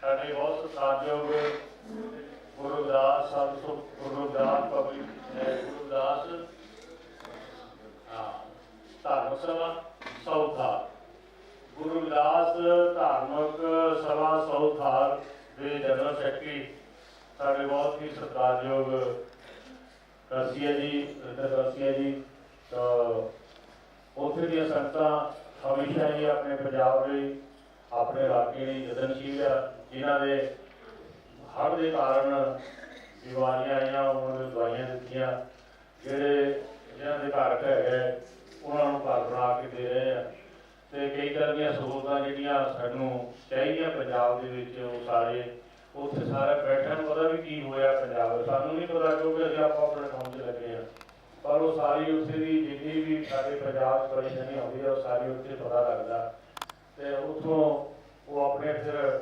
ਸਾਡੇ ਬਹੁਤ ਸਤਿਕਾਰਯੋਗ ਗੁਰੂ ਦਾਸ ਤੋਂ ਗੁਰੂ ਪਬਲਿਕ ਅਹ ਹਾਂ ਧਾਰਮਿਕ ਸਭਾ ਸੌਥਾਰ ਗੁਰੂ ਦਾਸ ਧਾਰਮਿਕ ਸਭਾ ਸੌਥਾਰ ਦੇ ਜਨਰਲ ਸੈਕਟਰੀ ਸਾਡੇ ਬਹੁਤ ਹੀ ਸਤਿਕਾਰਯੋਗ ਰਸੀਆ ਜੀ ਰਿਦਰ ਰਸੀਆ ਜੀ, ਤਾਂ ਉੱਥੇ ਦੀਆਂ ਸੰਗਤਾਂ ਹਮੇਸ਼ਾ ਹੀ ਆਪਣੇ ਪੰਜਾਬ ਲਈ, ਆਪਣੇ ਇਲਾਕੇ ਲਈ ਯਤਨਸ਼ੀਲ ਆ, ਜਿਨ੍ਹਾਂ ਦੇ ਹੜ੍ਹ ਦੇ ਕਾਰਨ ਬਿਮਾਰੀਆਂ ਆਈਆਂ, ਉਹਨਾਂ ਨੂੰ ਦਵਾਈਆਂ ਦਿੱਤੀਆਂ, ਜਿਹੜੇ ਜਿਨ੍ਹਾਂ ਦੇ ਘਰ ਘਰ ਹੈਗੇ, ਉਹਨਾਂ ਨੂੰ ਘਰ ਬਣਾ ਕੇ ਦੇ ਰਹੇ ਆ। ਤੇ ਕਈ ਤਰ੍ਹਾਂ ਦੀਆਂ ਸਹੂਲਤਾਂ ਜਿਹੜੀਆਂ ਸਾਨੂੰ ਚਾਹੀਦੀਆਂ ਪੰਜਾਬ ਦੇ ਵਿੱਚ, ਉਹ ਸਾਰੇ ਉੱਥੇ ਸਾਰੇ ਬੈਠਣ ਨੂੰ ਪਤਾ ਵੀ ਕੀ ਹੋਇਆ ਪੰਜਾਬ ਸਾਨੂੰ ਨਹੀਂ ਪਤਾ ਕਿਉਂਕਿ ਅਸੀਂ ਆਪਾਂ ਆਪਣੇ ਕੰਮ 'ਚ ਲੱਗੇ ਆ ਪਰ ਉਹ ਸਾਰੀ ਉੱਥੇ ਦੀ ਜਿੰਨੀ ਵੀ ਸਾਡੇ ਪੰਜਾਬ 'ਚ ਪਰੇਸ਼ਾਨੀ ਆਉਂਦੀ ਆ, ਉਹ ਸਾਰੀ ਉੱਥੇ ਪਤਾ ਲੱਗਦਾ। ਤੇ ਉੱਥੋਂ ਉਹ ਆਪਣੇ ਫਿਰ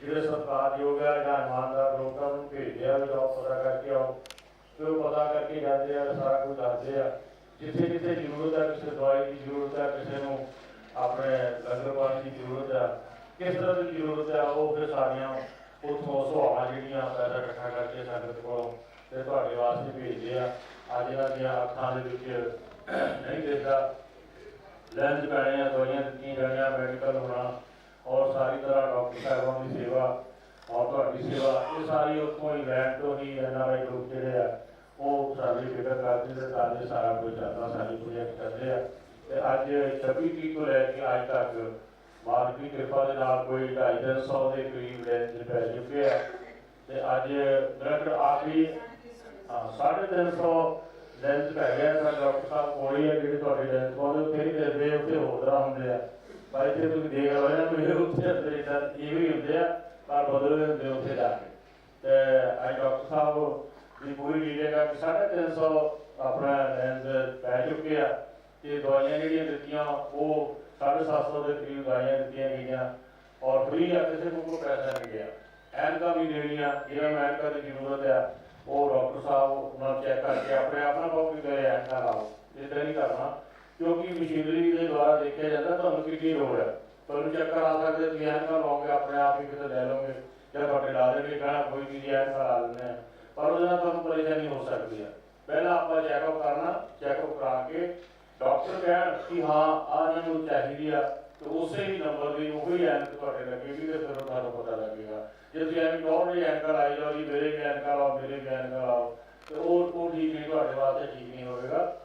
ਜਿਹੜੇ ਸਤਿਕਾਰਯੋਗ ਆ ਜਾਂ ਇਮਾਨਦਾਰ ਲੋਕਾਂ ਨੂੰ ਭੇਜਦੇ ਆ, ਵੀ ਪਤਾ ਕਰਕੇ ਆਓ। ਤੇ ਉਹ ਪਤਾ ਕਰਕੇ ਜਾਂਦੇ ਆ, ਸਾਰਾ ਕੁਝ ਦੱਸਦੇ ਆ। ਜਿੱਥੇ ਜਿੱਥੇ ਜ਼ਰੂਰਤ ਆ, ਕਿਸੇ ਦਵਾਈ ਦੀ ਜ਼ਰੂਰਤ ਹੈ ਕਿਸੇ ਨੂੰ ਆਪਣੇ ਲੰਗਰ ਪਾਣੀ ਦੀ ਜ਼ਰੂਰਤ ਆ, ਕਿਸ ਤਰ੍ਹਾਂ ਦੀ ਜ਼ਰੂਰਤ ਆ, ਉਹ ਫਿਰ ਸਾਰੀਆਂ ਉੱਥੋਂ ਸੁਹਾਵਾਂ ਜਿਹੜੀਆਂ ਪੈਸਾ ਇਕੱਠਾ ਕਰਕੇ ਸੰਗਤ ਕੋਲੋਂ ਤੇ ਤੁਹਾਡੇ ਵਾਸਤੇ ਭੇਜਦੇ ਆ ਅੱਜ ਇਹਨਾਂ ਦੀਆਂ ਅੱਖਾਂ ਦੇ ਵਿੱਚ ਨਹੀਂ ਦਿਸਦਾ ਲੈਂਸ ਪੈਣੇ ਆ ਦਵਾਈਆਂ ਦਿੱਤੀਆਂ ਜਾਣੀਆਂ ਮੈਡੀਕਲ ਹੋਣਾ ਔਰ ਸਾਰੀ ਤਰ੍ਹਾਂ ਡਾਕਟਰ ਸਾਹਿਬਾਨ ਦੀ ਸੇਵਾ ਔਰ ਤੁਹਾਡੀ ਸੇਵਾ ਇਹ ਸਾਰੀ ਉੱਥੋਂ ਹੀ ਲੈਣ ਤੋਂ ਹੀ ਐਨਆਰਆਈ ਗਰੁੱਪ ਜਿਹੜੇ ਆ ਉਹ ਸਾਡੀ ਫਿਕਰ ਕਰਦੇ ਤੇ ਤਾਂ ਸਾਰਾ ਕੁਝ ਚੱਲਦਾ ਸਾਰੀ ਪ੍ਰੋਜੈਕਟ ਕਰਦੇ ਆ ਤੇ ਅੱਜ 26 ਤਰੀਕ ਤੋਂ ਲੈ ਕੇ ਅੱਜ ਤੱਕ ਮਾਲਕ ਦੀ ਕਿਰਪਾ ਦੇ ਨਾਲ ਕੋਈ 250 ਦੇ ਕਰੀਬ ਲੈਂਸ ਪੈ ਚੁੱਕੇ ਆ। ਤੇ ਅੱਜ ਡਾਕਟਰ ਆਖਰੀ 350 ਲੈਂਸ ਪੈ ਗਿਆ। ਤਾਂ ਡਾਕਟਰ ਸਾਹਿਬ ਕੋਲ ਹੀ ਆ, ਜਿਹੜੇ ਤੁਹਾਡੇ ਲੈਂਸ ਪਾਉਂਦੇ, ਉੱਥੇ ਨਹੀਂ ਦਿੰਦੇ ਉੱਥੇ ਹੋਰ ਹੁੰਦੇ ਆ। ਪਰ ਇੱਥੇ ਤੁਸੀਂ ਦੇਖ ਲਓ ਨਾ ਮੇਰੇ ਉੱਥੇ ਅੰਦਰ ਇਦਾਂ ਇਹ ਵੀ ਹੁੰਦੇ ਆ, ਪਰ ਬਦਲਦੇ ਹੁੰਦੇ ਉੱਥੇ ਜਾ ਕੇ। ਤੇ ਅੱਜ ਡਾਕਟਰ ਸਾਹਿਬ ਦੀ ਪੂਰੀ ਡੀਟੇਲ ਆ ਕਿ 350 ਆਪਣਾ ਲੈਂਸ ਪੈ ਚੁੱਕੇ ਆ। ਤੇ ਦਵਾਈਆਂ ਜਿਹੜੀਆਂ ਦਿੱਤੀਆਂ, ਉਹ 750 ਦੇ ਕਰੀਬ ਦਵਾਈਆਂ ਦਿੱਤੀਆਂ ਗਈਆਂ ਔਰ ਫ੍ਰੀ ਆ ਕਿਸੇ ਨੂੰ ਪੈਸਾ ਨਹੀਂ ਗਿਆ। ਐਨਕਾਂ ਵੀ ਦੇਣੀਆਂ ਜਿਹਨਾਂ ਨੂੰ ਐਨਕਾਂ ਦੀ ਜ਼ਰੂਰਤ ਆ, ਉਹ ਡਾਕਟਰ ਸਾਹਿਬ ਉਹਨਾਂ ਚੈੱਕ ਕਰਕੇ ਆਪਣੇ ਆਪ ਨਾਲ ਕਾਪੀ ਕਰੇ ਐਨਕਾਂ ਲਾਓ ਇਦਾਂ ਨਹੀਂ ਕਰਨਾ, ਕਿਉਂਕਿ ਮਸ਼ੀਨਰੀ ਦੇ ਦੁਆਰਾ ਦੇਖਿਆ ਜਾਂਦਾ ਤੁਹਾਨੂੰ ਕਿੰਨੀ ਲੋੜ ਹੈ ਤੁਹਾਨੂੰ ਚੱਕਰ ਆ ਸਕਦੇ, ਤੁਸੀਂ ਐਨਕਾਂ ਲਾਓਗੇ, ਆਪਣੇ ਆਪ ਹੀ ਕਿਤੇ ਲੈ ਲਓਗੇ, ਜਾਂ ਤੁਹਾਡੇ ਲਾ ਦੇਣਗੇ, ਕਹਿਣਾ ਕੋਈ ਨਹੀਂ ਐਨਕਾਂ ਲਾ ਲੈਂਦੇ ਆ। ਪਰ ਉਹਦੇ ਨਾਲ ਤੁਹਾਨੂੰ ਪਰੇਸ਼ਾਨੀ ਹੋ ਸਕਦੀ ਹੈ ਪਹਿਲਾਂ ਆਪਾਂ ਚੈੱਕਅਪ ਕਰਨਾ ਚੈੱਕਅਪ ਕਰਾ ਕੇ ਡਾਕਟਰ ਕਹਿਣ ਕਿ ਹਾਂ ਆ ਇਹਨਾਂ ਨੂੰ ਚਾਹੀਦੀ ਆ ਤੇ ਉਸੇ ਹੀ ਨੰਬਰ ਦੀ ਉਹੀ ਐਨਕ ਤੁਹਾਡੇ ਲੱਗੇਗੀ ਤੇ ਫਿਰ ਤੁਹਾਨੂੰ ਪਤਾ ਲੱਗੇਗਾ। ਜੇ ਤੁਸੀਂ ਐਵੇਂ ਕਹੋ ਵੀ ਐਨਕ ਲਾਈ ਜਾਓ ਜੀ, ਮੇਰੇ ਵੀ ਐਨਕ ਮੇਰੇ ਵੀ ਐਨਕ ਤੇ ਉਹ ਉਹ ਠੀਕ ਨਹੀਂ ਤੁਹਾਡੇ ਵਾਸਤੇ, ਠੀਕ ਨਹੀਂ ਹੋਵੇਗਾ।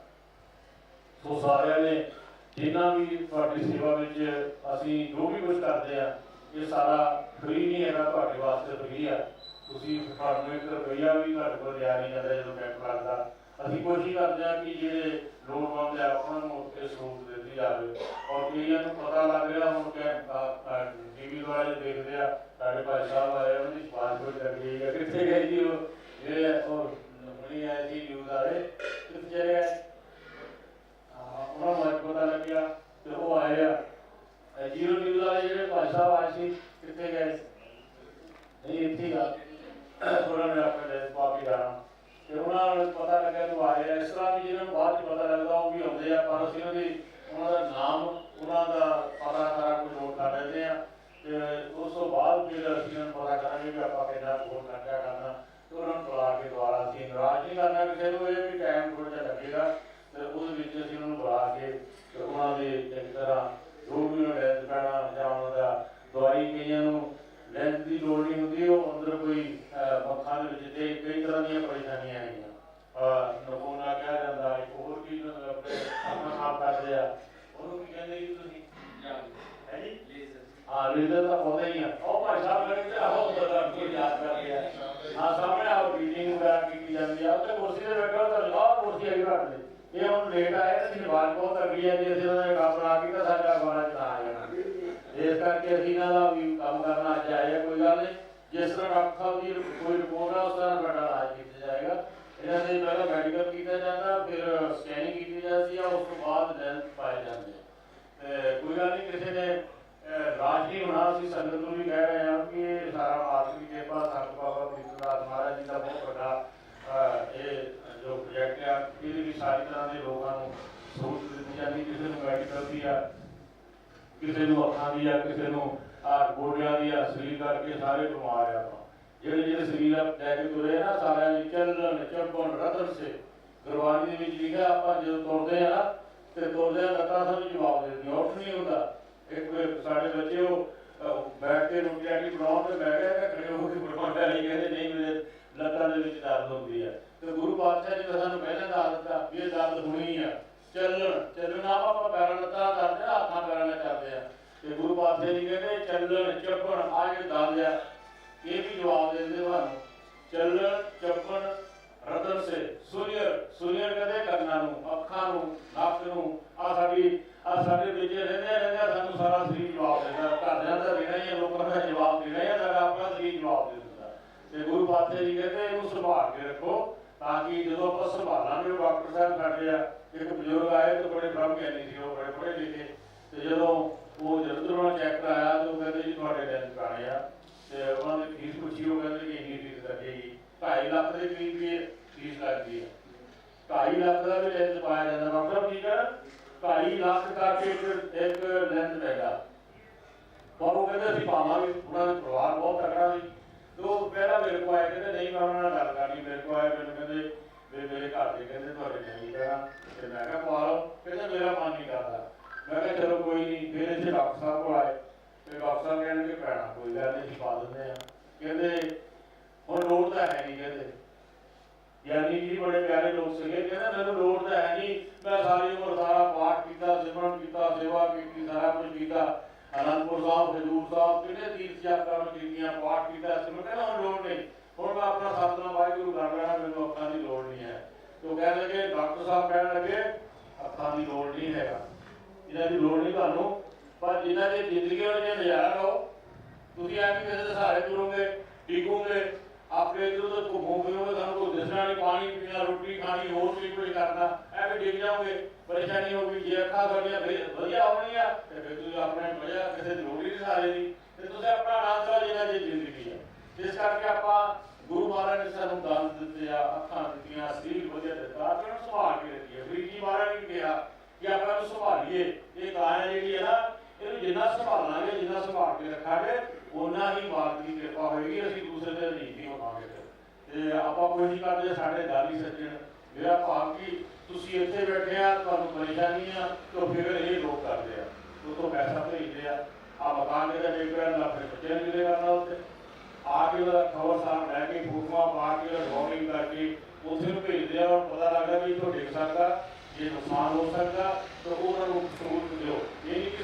ਸੋ ਸਾਰਿਆਂ ਨੇ ਜਿੰਨਾ ਵੀ ਤੁਹਾਡੀ ਸੇਵਾ ਵਿੱਚ ਅਸੀਂ ਜੋ ਵੀ ਕੁਝ ਕਰਦੇ ਆ, ਇਹ ਸਾਰਾ ਫ੍ਰੀ ਨਹੀਂ ਹੈਗਾ, ਤੁਹਾਡੇ ਵਾਸਤੇ ਫ੍ਰੀ ਆ। ਤੁਸੀਂ ਤੁਹਾਨੂੰ ਇੱਕ ਰੁਪਈਆ ਵੀ ਤੁਹਾਡੇ ਕੋਲ ਲਿਆ ਨਹੀਂ ਜਾਂਦਾ ਜਦੋਂ ਕੈਂਪ ਲੱਗਦਾ ਅਸੀਂ ਕੋਸ਼ਿਸ਼ ਕਰਦੇ ਹਾਂ ਕਿ ਜਿਹੜੇ ਲੋੜਵੰਦ ਆ, ਉਹਨਾਂ ਨੂੰ ਇਹ ਸਹੂਲਤ ਦਿੱਤੀ ਜਾਵੇ। ਔਰ ਕਈਆਂ ਨੂੰ ਪਤਾ ਲੱਗ ਰਿਹਾ ਹੁਣ ਕਿ ਟੀਵੀ ਦੁਆਰਾ ਦੇਖਦੇ ਆ, ਸਾਡੇ ਭਾਈ ਸਾਹਿਬ ਆਏ, ਉਹਨਾਂ ਦੀ ਸਿਫਾਰਿਸ਼ ਕੋਈ ਲੱਗੀ ਹੈ। ਕਿੱਥੇ ਗਏ ਜੀ ਉਹ? ਜਿਹੜੇ ਉਹ ਬਣੀ ਆਏ ਸੀ ਨਿਊਜ਼ ਵਾਲੇ, ਕਿੱਥੇ ਗਏ? ਉਹਨਾਂ ਨੂੰ ਪਤਾ ਲੱਗਿਆ ਤੇ ਉਹ ਆਏ ਆ। ਜੀਰੋ ਨਿਊਜ਼ ਵਾਲੇ ਜਿਹੜੇ ਭਾਈ ਸਾਹਿਬ ਆਏ ਸੀ, ਕਿੱਥੇ ਗਏ? ਨਹੀਂ, ਇੱਥੇ ਹੀ ਉਹਨਾਂ ਨੇ ਆਪਣੇ ਦੇਸ਼ ਪਾ ਤੇ ਉਹਨਾਂ ਨੂੰ ਪਤਾ ਲੱਗਿਆ ਤੂੰ ਆਏ ਆ ਇਸ ਤਰ੍ਹਾਂ ਵੀ ਜਿਹਨਾਂ ਨੂੰ ਬਾਅਦ ਚ ਪਤਾ ਲੱਗਦਾ ਉਹ ਵੀ ਆਉਂਦੇ ਆ ਪਰ ਅਸੀਂ ਉਹਦੀ ਉਹਨਾਂ ਦਾ ਨਾਮ ਉਹਨਾਂ ਦਾ ਪਤਾ ਸਾਰਾ ਕੁਝ ਨੋਟ ਕਰ ਲੈਂਦੇ ਆ ਤੇ ਉਸ ਤੋਂ ਬਾਅਦ ਫਿਰ ਅਸੀਂ ਉਹਨਾਂ ਨੂੰ ਪਤਾ ਕਰਾਂਗੇ ਕਿ ਆਪਾਂ ਕਿੰਨਾ ਕੋਲ ਖਰਚਾ ਕਰਨਾ ਤੇ ਉਹਨਾਂ ਨੂੰ ਬੁਲਾ ਕੇ ਦੁਬਾਰਾ ਅਸੀਂ ਨਾਰਾਜ਼ ਨਹੀਂ ਕਰਨਾ ਕਿਸੇ ਨੂੰ ਇਹ ਵੀ ਟਾਈਮ ਥੋੜਾ ਜਿਹਾ ਲੱਗੇਗਾ ਤੇ ਉਹਦੇ ਵਿੱਚ ਅਸੀਂ ਉਹਨਾਂ ਨੂੰ ਬੁਲਾ ਕੇ ਤੇ ਉਹਨਾਂ ਦੇ ਇੱਕ ਤਰ੍ਹਾਂ ਜੋ ਵੀ ਉਹਨਾਂ ਲੈਂਸ ਪੈਣਾ ਜਾਂ ਉਹਨਾਂ ਦਾ ਦਵਾਈ ਕਈਆਂ ਨੂੰ ਲੈਂਸ ਦੀ ਲੋੜ ਨਹੀਂ ਹੁੰਦੀ ਉਹ ਅੰਦਰ ਕੋਈ ਅਹ, ਮੱਖਾਂ ਦੇ ਵਿੱਚ ਤੇ ਕਈ ਤਰ੍ਹਾਂ ਦੀਆਂ ਪਰੇਸ਼ਾਨੀਆਂ ਆਈਆਂ ਨਮੂਨਾ ਕਿਹਾ ਜਾਂਦਾ ਇੱਕ ਹੋਰ ਕੀ ਆਪਣੇ ਆਪ ਕਰਦੇ ਆ ਉਹਨੂੰ ਕੀ ਕਹਿੰਦੇ ਜੀ ਤੁਸੀਂ? ਹੈ ਜੀ? ਹਾਂ ਲੀਡਰ ਤਾਂ ਪੌਦਾ ਹੀ ਆ। ਉਹ ਭਾਈ ਸਾਹਿਬ ਮੇਰੇ ਤੇ ਆਹੋ ਬੜਾ ਕੀ ਯਾਦ ਕਰਦੇ ਆ। ਹਾਂ ਸਾਹਮਣੇ ਆਓ ਮੀਟਿੰਗ ਵਗੈਰਾ ਕੀਤੀ ਜਾਂਦੀ ਆ। ਉੱਥੇ ਕੁਰਸੀ ਤੇ ਬੈਠੋ ਤਾਂ ਆਹ ਕੁਰਸੀ ਆਈ ਰੱਖ ਦੇ। ਇਹ ਹੁਣ ਲੇਟ ਆਏ ਤਾਂ ਦੀ ਆਵਾਜ਼ ਬਹੁਤ ਅਗਲੀ ਹੈ ਜੇ। ਅਸੀਂ ਉਹਨਾਂ ਨੇ ਕੰਮ ਨਾ ਕੀਤਾ ਸਾਡਾ ਗਾਣਾ ਚਲਾ ਆ ਜਾਣਾ। ਇਸ ਕਰਕੇ ਅਸੀਂ ਇਹਨਾਂ ਦਾ ਵੀ ਕੰਮ ਕਰਨਾ ਆ ਕੋਈ ਗੱਲ ਨਹੀਂ। ਜਿਸ ਤਰ੍ਹਾਂ ਡਾਕਟਰ ਸਾਹਿਬ ਦੀ ਕੋਈ ਰਿਪੋਰਟ ਆ ਉਸ ਤਰ੍ਹਾਂ ਸਾਡਾ ਇਲਾਜ ਕੀਤਾ ਜਾਏਗਾ। ਇਹਨਾਂ ਦੇ ਪਹਿਲਾਂ ਮੈਡੀਕਲ ਕੀਤਾ ਜਾਂਦਾ, ਫਿਰ ਸਕੈਨਿੰਗ ਕੀਤੀ ਜਾਂਦੀ ਆ, ਉਸ ਤੋਂ ਬਾਅਦ ਲੈਂਸ ਪਾਏ ਜਾਂਦੇ ਤੇ ਕੋਈ ਗੱਲ ਨਹੀਂ, ਕਿਸੇ ਨੇ ਰਾਜ ਨਹੀਂ ਹੋਣਾ, ਅਸੀਂ ਸੰਗਤ ਨੂੰ ਵੀ ਕਹਿ ਰਹੇ ਹਾਂ ਕਿ ਇਹ ਸਾਰਾ ਮਾਲਕ ਦੀ ਸੰਤ ਬਾਬਾ ਪ੍ਰੀਤਦਾਸ ਮਹਾਰਾਜ ਜੀ ਦਾ ਬਹੁਤ ਵੱਡਾ ਇਹ ਜੋ ਪ੍ਰੋਜੈਕਟ ਆ, ਇਹਦੇ ਵੀ ਸਾਰੀ ਤਰ੍ਹਾਂ ਦੇ ਲੋਕਾਂ ਨੂੰ ਸਹੂਲਤ ਦਿੱਤੀ ਜਾਂਦੀ, ਕਿਸੇ ਨੂੰ ਮੈਡੀਕਲ ਦੀ ਆ, ਕਿਸੇ ਨੂੰ ਅੱਖਾਂ ਦੀ ਆ, ਕਿਸੇ ਨੂੰ ਆ ਗੋਡਿਆਂ ਦੀ ਆ, ਸਰੀਰ ਕਰਕੇ ਸਾਰੇ ਬਿਮਾਰ ਆ ਜਿਹੜੇ ਜਿਹੜੇ ਸਰੀਰ ਆ ਲੈ ਕੇ ਤੁਰੇ ਨਾ ਸਾਰਿਆਂ ਦੀ ਚੱਲਣ ਚੱਪਣ ਰਤਨ ਸੇ। ਗੁਰਬਾਣੀ ਦੇ ਵਿੱਚ ਲਿਖਿਆ, ਆਪਾਂ ਜਦੋਂ ਤੁਰਦੇ ਆ ਤੇ ਤੁਰਦੇ ਆ ਲੱਤਾਂ ਸਾਨੂੰ ਜਵਾਬ ਦਿੰਦੀਆਂ ਉੱਠ ਨਹੀਂ ਹੁੰਦਾ। ਇੱਕ ਸਾਡੇ ਬੱਚੇ ਉਹ ਬੈਠ ਕੇ ਰੋਟੀ ਆਟੀ ਬਣਾਉਣ ਤੇ ਬਹਿ ਗਏ ਤੇ ਖੜੇ ਹੋ ਕੇ ਬਣਾਉਣ ਲਈ ਕਹਿੰਦੇ, ਨਹੀਂ, ਮੇਰੇ ਲੱਤਾਂ ਦੇ ਵਿੱਚ ਦਰਦ ਹੁੰਦੀ ਹੈ ਤੇ ਗੁਰੂ ਪਾਤਸ਼ਾਹ ਜੀ ਨੇ ਸਾਨੂੰ ਪਹਿਲਾਂ ਦੱਸ ਦਿੱਤਾ ਵੀ ਇਹ ਦਰਦ ਹੋਣੀ ਆ। ਚੱਲਣ, ਚੱਲਣਾ ਆਪਾਂ ਪੈਰਾਂ ਲੱਤਾਂ ਕਰਦੇ ਆ, ਹੱਥਾਂ ਪੈਰਾਂ ਨਾਲ ਕਰਦੇ ਆ। ਤੇ ਗੁਰੂ ਪਾਤਸ਼ਾਹ ਜੀ ਕਹਿੰਦੇ, ਚੱਲਣ, ਚੱਪਣ, ਆ ਜਿਹੜੇ ਤੇ ਜੀ ਕਹਿੰਦੇ ਇਹਨੂੰ ਸੰਭਾਲ ਕੇ ਰੱਖੋ ਤਾਂ ਕਿ ਜਦੋਂ ਆਪਾਂ ਸੰਭਾਲਾਂਗੇ, ਉਹ ਡਾਕਟਰ ਸਾਹਿਬ ਸਾਡੇ ਆ, ਇੱਕ ਬਜ਼ੁਰਗ ਆਏ ਤੇ ਬੜੇ ਬ੍ਰਹਮ ਗਿਆਨੀ ਸੀ, ਉਹ ਬੜੇ ਪੜ੍ਹੇ ਲਿਖੇ। ਤੇ ਜਦੋਂ ਉਹ ਜਦੋਂ ਚੈੱਕ ਕਰਾਇਆ ਤੇ ਉਹ ਕਹਿੰਦੇ ਜੀ ਤੁਹਾਡੇ ਟੈਸਟ ਕਰਾਣੇ ਆ ਤੇ ਉਹਨਾਂ ਨੇ ਫੀਸ ਪੁੱਛੀ, ਉਹ ਕਹਿੰਦੇ ਕਿ ਇੰਨੀ ਫੀਸ ਲੱਗੇਗੀ 2.5 ਲੱਖ ਦੇ ਕਰੀਬ ਵੀ ਫੀਸ ਲੱਗਦੀ ਹੈ 2.5 ਲੱਖ ਦਾ ਵੀ ਲੈਂਸ ਪਾਇਆ ਜਾਂਦਾ। ਡਾਕਟਰ ਠੀਕ ਹੈ 2.5 ਲੱਖ ਕਰਕੇ ਇੱਕ ਇੱਕ ਲੈਂਸ ਪੈਗਾ ਪਰ ਉਹ ਕਹਿੰਦੇ ਅਸੀਂ ਪਾਵਾਂਗੇ, ਉਹਨਾਂ ਦਾ ਪਰਿਵਾਰ ਬਹੁਤ ਤਕੜਾ ਸੀ। ਤੇ ਪਹਿਲਾਂ ਮੇਰੇ ਕੋਲ ਆਏ ਕਹਿੰਦੇ, ਨਹੀਂ ਮੈਂ ਉਹਨਾਂ ਨਾਲ ਗੱਲ ਕਰਨੀ। ਮੇਰੇ ਕੋਲ ਆਏ, ਮੈਨੂੰ ਕਹਿੰਦੇ, ਵੀ ਮੇਰੇ ਘਰ ਦੇ ਕਹਿੰਦੇ ਤੁਹਾਡੇ ਨਹੀਂ ਕਰਾਂ ਤੇ ਮੈਂ ਕਿਹਾ ਪਵਾ ਲਓ। ਕਹਿੰਦੇ, ਮੇਰਾ ਮਨ ਨਹੀਂ ਕਰਦਾ। ਮੈਂ ਕਿਹਾ, ਚਲੋ ਕੋਈ ਨਹੀਂ। ਫਿਰ ਇੱਥੇ ਡਾਕਟਰ ਸਾਹਿਬ ਕੋਲ ਆਏ ਤੇ ਡਾਕਟਰ ਸਾਹਿਬ ਕਹਿੰਦੇ ਪੈਣਾ ਕੋਈ ਗੱਲ ਨਹੀਂ ਪਾ ਦਿੰਦੇ ਆ ਕਹਿੰਦੇ, ਹੁਣ ਲੋੜ ਤਾਂ ਹੈ ਨਹੀਂ ਕਹਿੰਦੇ। ਯਾਨੀ ਜੀ ਬੜੇ ਪਿਆਰੇ ਲੋਕ ਸੀਗੇ, ਕਹਿੰਦੇ, ਮੈਨੂੰ ਲੋੜ ਤਾਂ ਹੈ ਨਹੀਂ। ਮੈਂ ਸਾਰੀ ਉਮਰ ਸਾਰਾ ਪਾਠ ਕੀਤਾ, ਸਿਮਰਨ ਕੀਤਾ, ਸੇਵਾ ਕੀਤੀ, ਸਾਰਾ ਕੁਝ ਕੀਤਾ। ਅਨੰਦਪੁਰ ਸਾਹਿਬ, ਹਜੂਰ ਸਾਹਿਬ, ਕਿਹੜੇ ਤੀਰਥ ਯਾਤਰਾਵਾਂ ਕੀਤੀਆਂ ਪਾਠ ਕੀਤਾ ਸਿਮਰਨ ਕਹਿੰਦਾ ਹੁਣ ਲੋੜ ਨਹੀਂ। ਹੁਣ ਮੈਂ ਆਪਣਾ ਸਤਨਾਮ ਵਾਹਿਗੁਰੂ ਕਰ ਲੈਣਾ ਮੈਨੂੰ ਅੱਖਾਂ ਦੀ ਲੋੜ ਨਹੀਂ ਹੈ। ਉਹ ਕਹਿਣ ਲੱਗੇ, ਡਾਕਟਰ ਸਾਹਿਬ ਕਹਿਣ ਲੱਗੇ, ਅੱਖਾਂ ਦੀ ਲੋੜ ਨਹੀਂ ਹੈਗਾ। ਇਹਨਾਂ ਦੀ ਲੋੜ ਨਹੀਂ ਤੁਹਾਨੂੰ, ਪਰ ਜਿਨ੍ਹਾਂ ਦੀ ਜ਼ਿੰਦਗੀ ਵਿੱਚ ਨਜ਼ਾਰਾ ਲਓ, ਤੁਸੀਂ ਐਵੇਂ ਕਿਸੇ ਦੇ ਸਹਾਰੇ ਤੁਰੋਗੇ, ਡਿੱਗੋਗੇ ਆਪਣੇ ਇਧਰ ਉਧਰ ਘੁੰਮੋ ਫਿਰੋਗੇ ਤੁਹਾਨੂੰ ਕੋਈ ਦਿਸਣਾ ਨਹੀਂ, ਪਾਣੀ ਪੀਣਾ, ਰੋਟੀ ਖਾਣੀ, ਹੋਰ ਵੀ ਕੁਝ ਕਰਨਾ। ਐਵੇਂ ਡਿੱਗ ਜਾਓਗੇ, ਪਰੇਸ਼ਾਨੀ ਹੋਊਗੀ ਜੇ ਅੱਖਾਂ ਤੁਹਾਡੀਆਂ ਵਧੀਆ ਹੋਣਗੀਆਂ, ਤੇ ਫਿਰ ਤੁਸੀਂ ਆਪਣੇ ਮਜ਼ਾ ਕਿਸੇ ਦੀ ਨਹੀਂ ਸਹਾਰੇ ਦੀ। ਤੇ ਤੁਸੀਂ ਆਪਣਾ ਆਨੰਦ ਲਓ ਜਿਹਨਾਂ ਦੀ ਜ਼ਿੰਦਗੀ ਹੈ ਇਸ ਕਰਕੇ ਆਪਾਂ ਗੁਰੂ ਮਹਾਰਾਜ ਨੇ ਸਾਨੂੰ ਦਾਨ ਦਿੱਤੇ ਆ, ਅੱਖਾਂ ਦਿੱਤੀਆਂ, ਸਰੀਰ ਵਧੀਆ ਦਿੱਤਾ ਆਪਾਂ ਨੂੰ ਸੰਭਾਲ ਕੇ ਰੱਖੀਏ। ਵੀਰ ਜੀ ਮਹਾਰਾਜ ਨੇ ਕਿਹਾ ਕਿ ਆਪਾਂ ਨੂੰ ਸੰਭਾਲੀਏ। ਇਹ ਕਾਇਆ ਜਿਹੜੀ ਹੈ ਨਾ, ਇਹਨੂੰ ਜਿੰਨਾ ਸੰਭਾਲਾਂਗੇ, ਜਿੰਨਾ ਸੰਭਾਲ ਕੇ ਰੱਖਾਂਗੇ ਉਹਨਾਂ ਹੀ ਮਾਲਕ ਦੀ ਕਿਰਪਾ ਹੋਏਗੀ, ਅਸੀਂ ਦੂਸਰੇ ਦੇ ਅਧੀਨ ਨਹੀਂ ਹੋਵਾਂਗੇ ਤੇ ਆਪਾਂ ਕੋਈ ਨਹੀਂ ਕਰਦੇ, ਸਾਡੇ ਦਾਲੀ ਸੱਜਣ, ਮੇਰਾ ਭਾਵ ਕਿ ਤੁਸੀਂ ਇੱਥੇ ਬੈਠੇ ਆ, ਤੁਹਾਨੂੰ ਪਰੇਸ਼ਾਨੀ ਆ, ਤਾਂ ਫਿਰ ਇਹ ਲੋਕ ਕਰਦੇ ਆ। ਉਹ ਤੋਂ ਪੈਸਾ ਭੇਜਦੇ ਆ ਆ ਮਕਾਨ ਦੇ ਡੇਢ ਕਰਨ ਦਾ ਫਿਰ ਬੱਚਿਆਂ ਨੂੰ ਮਿਲੇਗਾ ਨਾ ਉੱਥੇ। ਆ ਕੇ ਉਹਦਾ ਖਬਰ ਸਾਰ ਲੈ ਕੇ ਫੋਟੋਆਂ ਪਾ ਕੇ ਰਿਕਾਰਡਿੰਗ ਕਰਕੇ ਉਸੇ ਨੂੰ ਭੇਜਦੇ ਆ ਔਰ ਪਤਾ ਲੱਗਦਾ ਵੀ ਇੱਥੋਂ ਡਿੱਗ ਸਕਦਾ, ਜੇ ਨੁਕਸਾਨ ਹੋ ਸਕਦਾ, ਤਾਂ ਉਹਨਾਂ ਨੂੰ ਸਹੂਲਤ ਦਿਓ।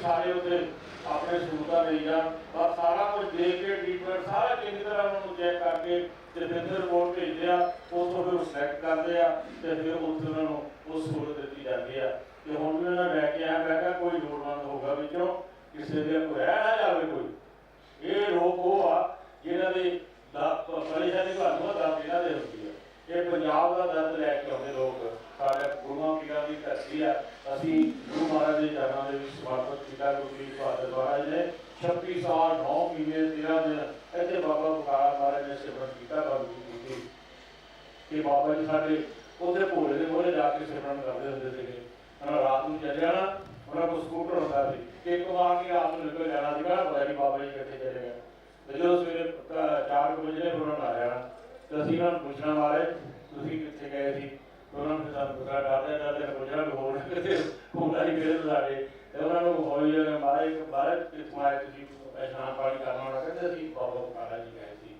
ਸਾਰੇ ਉੱਥੇ ਆਪਣੇ ਸਹੂਲਤਾਂ ਲਈ ਜਾਣ ਸਾਰਾ ਕੁਝ ਦੇਖ ਕੇ ਟ੍ਰੀਟਮੈਂਟ ਸਾਰਾ ਚੰਗੀ ਤਰ੍ਹਾਂ ਉਹਨਾਂ ਚੈੱਕ ਕਰਕੇ ਤੇ ਫਿਰ ਰਿਪੋਰਟ ਭੇਜਦੇ ਆ ਉੱਥੋਂ ਫਿਰ ਸਿਲੈਕਟ ਕਰਦੇ ਆ ਤੇ ਫਿਰ ਉੱਥੇ ਉਹਨਾਂ ਨੂੰ ਉਹ ਸਹੂਲਤ ਦਿੱਤੀ ਜਾਂਦੀ ਆ। ਤੇ ਹੁਣ ਵੀ ਉਹਨਾਂ ਲੈ ਕੇ ਆਇਆ, ਮੈਂ ਕਿਹਾ ਕੋਈ ਲੋੜਵੰਦ ਹੋਗਾ ਵਿੱਚੋਂ, ਕਿਸੇ ਦੇ ਕੋਈ ਰਹਿ ਨਾ ਜਾਵੇ ਕੋਈ। ਇਹ ਲੋਕ ਉਹ ਆ, ਜਿਹਨਾਂ ਦੇ ਦਾ ਪਰੇਸ਼ਾਨੀ ਤੁਹਾਨੂੰ ਆ ਦਰਦ ਦੇ ਹੁੰਦੀ ਆ। ਇਹ ਪੰਜਾਬ ਦਾ ਦਰਦ ਲੈ ਕੇ ਆਉਂਦੇ ਲੋਕ, ਸਾਡੇ ਗੁਰੂਆਂ ਪੀਰਾਂ ਦੀ ਧਰਤੀ ਆ, ਅਸੀਂ ਗੁਰੂ ਮਹਾਰਾਜ ਦੇ ਚਰਨਾਂ ਦੇ ਵਿੱਚ ਸਮਰਪਿਤ ਕੀਤਾ ਗੁਰੂ ਤੇਗ ਬਹਾਦਰ ਮਹਾਰਾਜ ਨੇ 26 ਸਾਲ 9 ਮਹੀਨੇ 13 ਦਿਨ ਇੱਥੇ ਬਾਬਾ ਬਕਾਲਾ ਮਹਾਰਾਜ ਨੇ ਸਿਮਰਨ ਕੀਤਾ, ਬਾਬੂ ਜੀ ਕੀਤੀ ਕਿ ਬਾਬਾ ਜੀ ਸਾਡੇ ਉਹਦੇ ਭੋਲੇ ਦੇ ਮੋਹਰੇ ਜਾ ਕੇ ਸਿਮਰਨ ਕਰਦੇ ਹੁੰਦੇ ਸੀਗੇ। ਉਹਨਾਂ ਰਾਤ ਨੂੰ ਚੱਲ ਜਾਣਾ ਉਹਨਾਂ ਕੋਲ ਸਕੂਟਰ ਹੁੰਦਾ ਸੀ। ਇੱਕ ਵਾਰ ਕੇ ਰਾਤ ਨੂੰ ਨਿਕਲ ਜਾਣਾ ਸੀਗਾ, ਪਤਾ ਨਹੀਂ ਬਾਬਾ ਜੀ ਕਿੱਥੇ ਚਲੇ ਗਏ। ਜਦੋਂ ਸਵੇਰੇ 4 ਵਜੇ ਨੇ ਉਹਨਾਂ ਨੂੰ ਆ ਜਾਣਾ ਤੇ ਅਸੀਂ ਉਹਨਾਂ ਨੂੰ ਪੁੱਛਣਾ ਮਾਰੇ ਤੁਸੀਂ ਕਿੱਥੇ ਗਏ ਸੀ? ਉਹਨਾਂ ਨੂੰ ਸਾਨੂੰ ਪੁੱਛਣਾ ਡਰਦੇ ਡਰਦੇ ਪੁੱਛਣਾ ਵੀ ਹੋਰ ਕਿਤੇ ਹੁੰਦਾ ਹੀ ਫਿਰ ਸਾਡੇ। ਤੇ ਉਹਨਾਂ ਨੂੰ ਹੌਲੀ ਜਿਹੇ ਮਾਰੇ ਇੱਕ ਬਾਰੇ ਕਿੱਥੋਂ ਆਏ, ਤੁਸੀਂ ਇਸ਼ਨਾਨ ਪਾਣੀ ਕਰਨ ਆਉਣਾ, ਕਹਿੰਦੇ ਅਸੀਂ ਬਾਬਾ ਬਕਾਲਾ ਜੀ ਗਏ ਸੀ।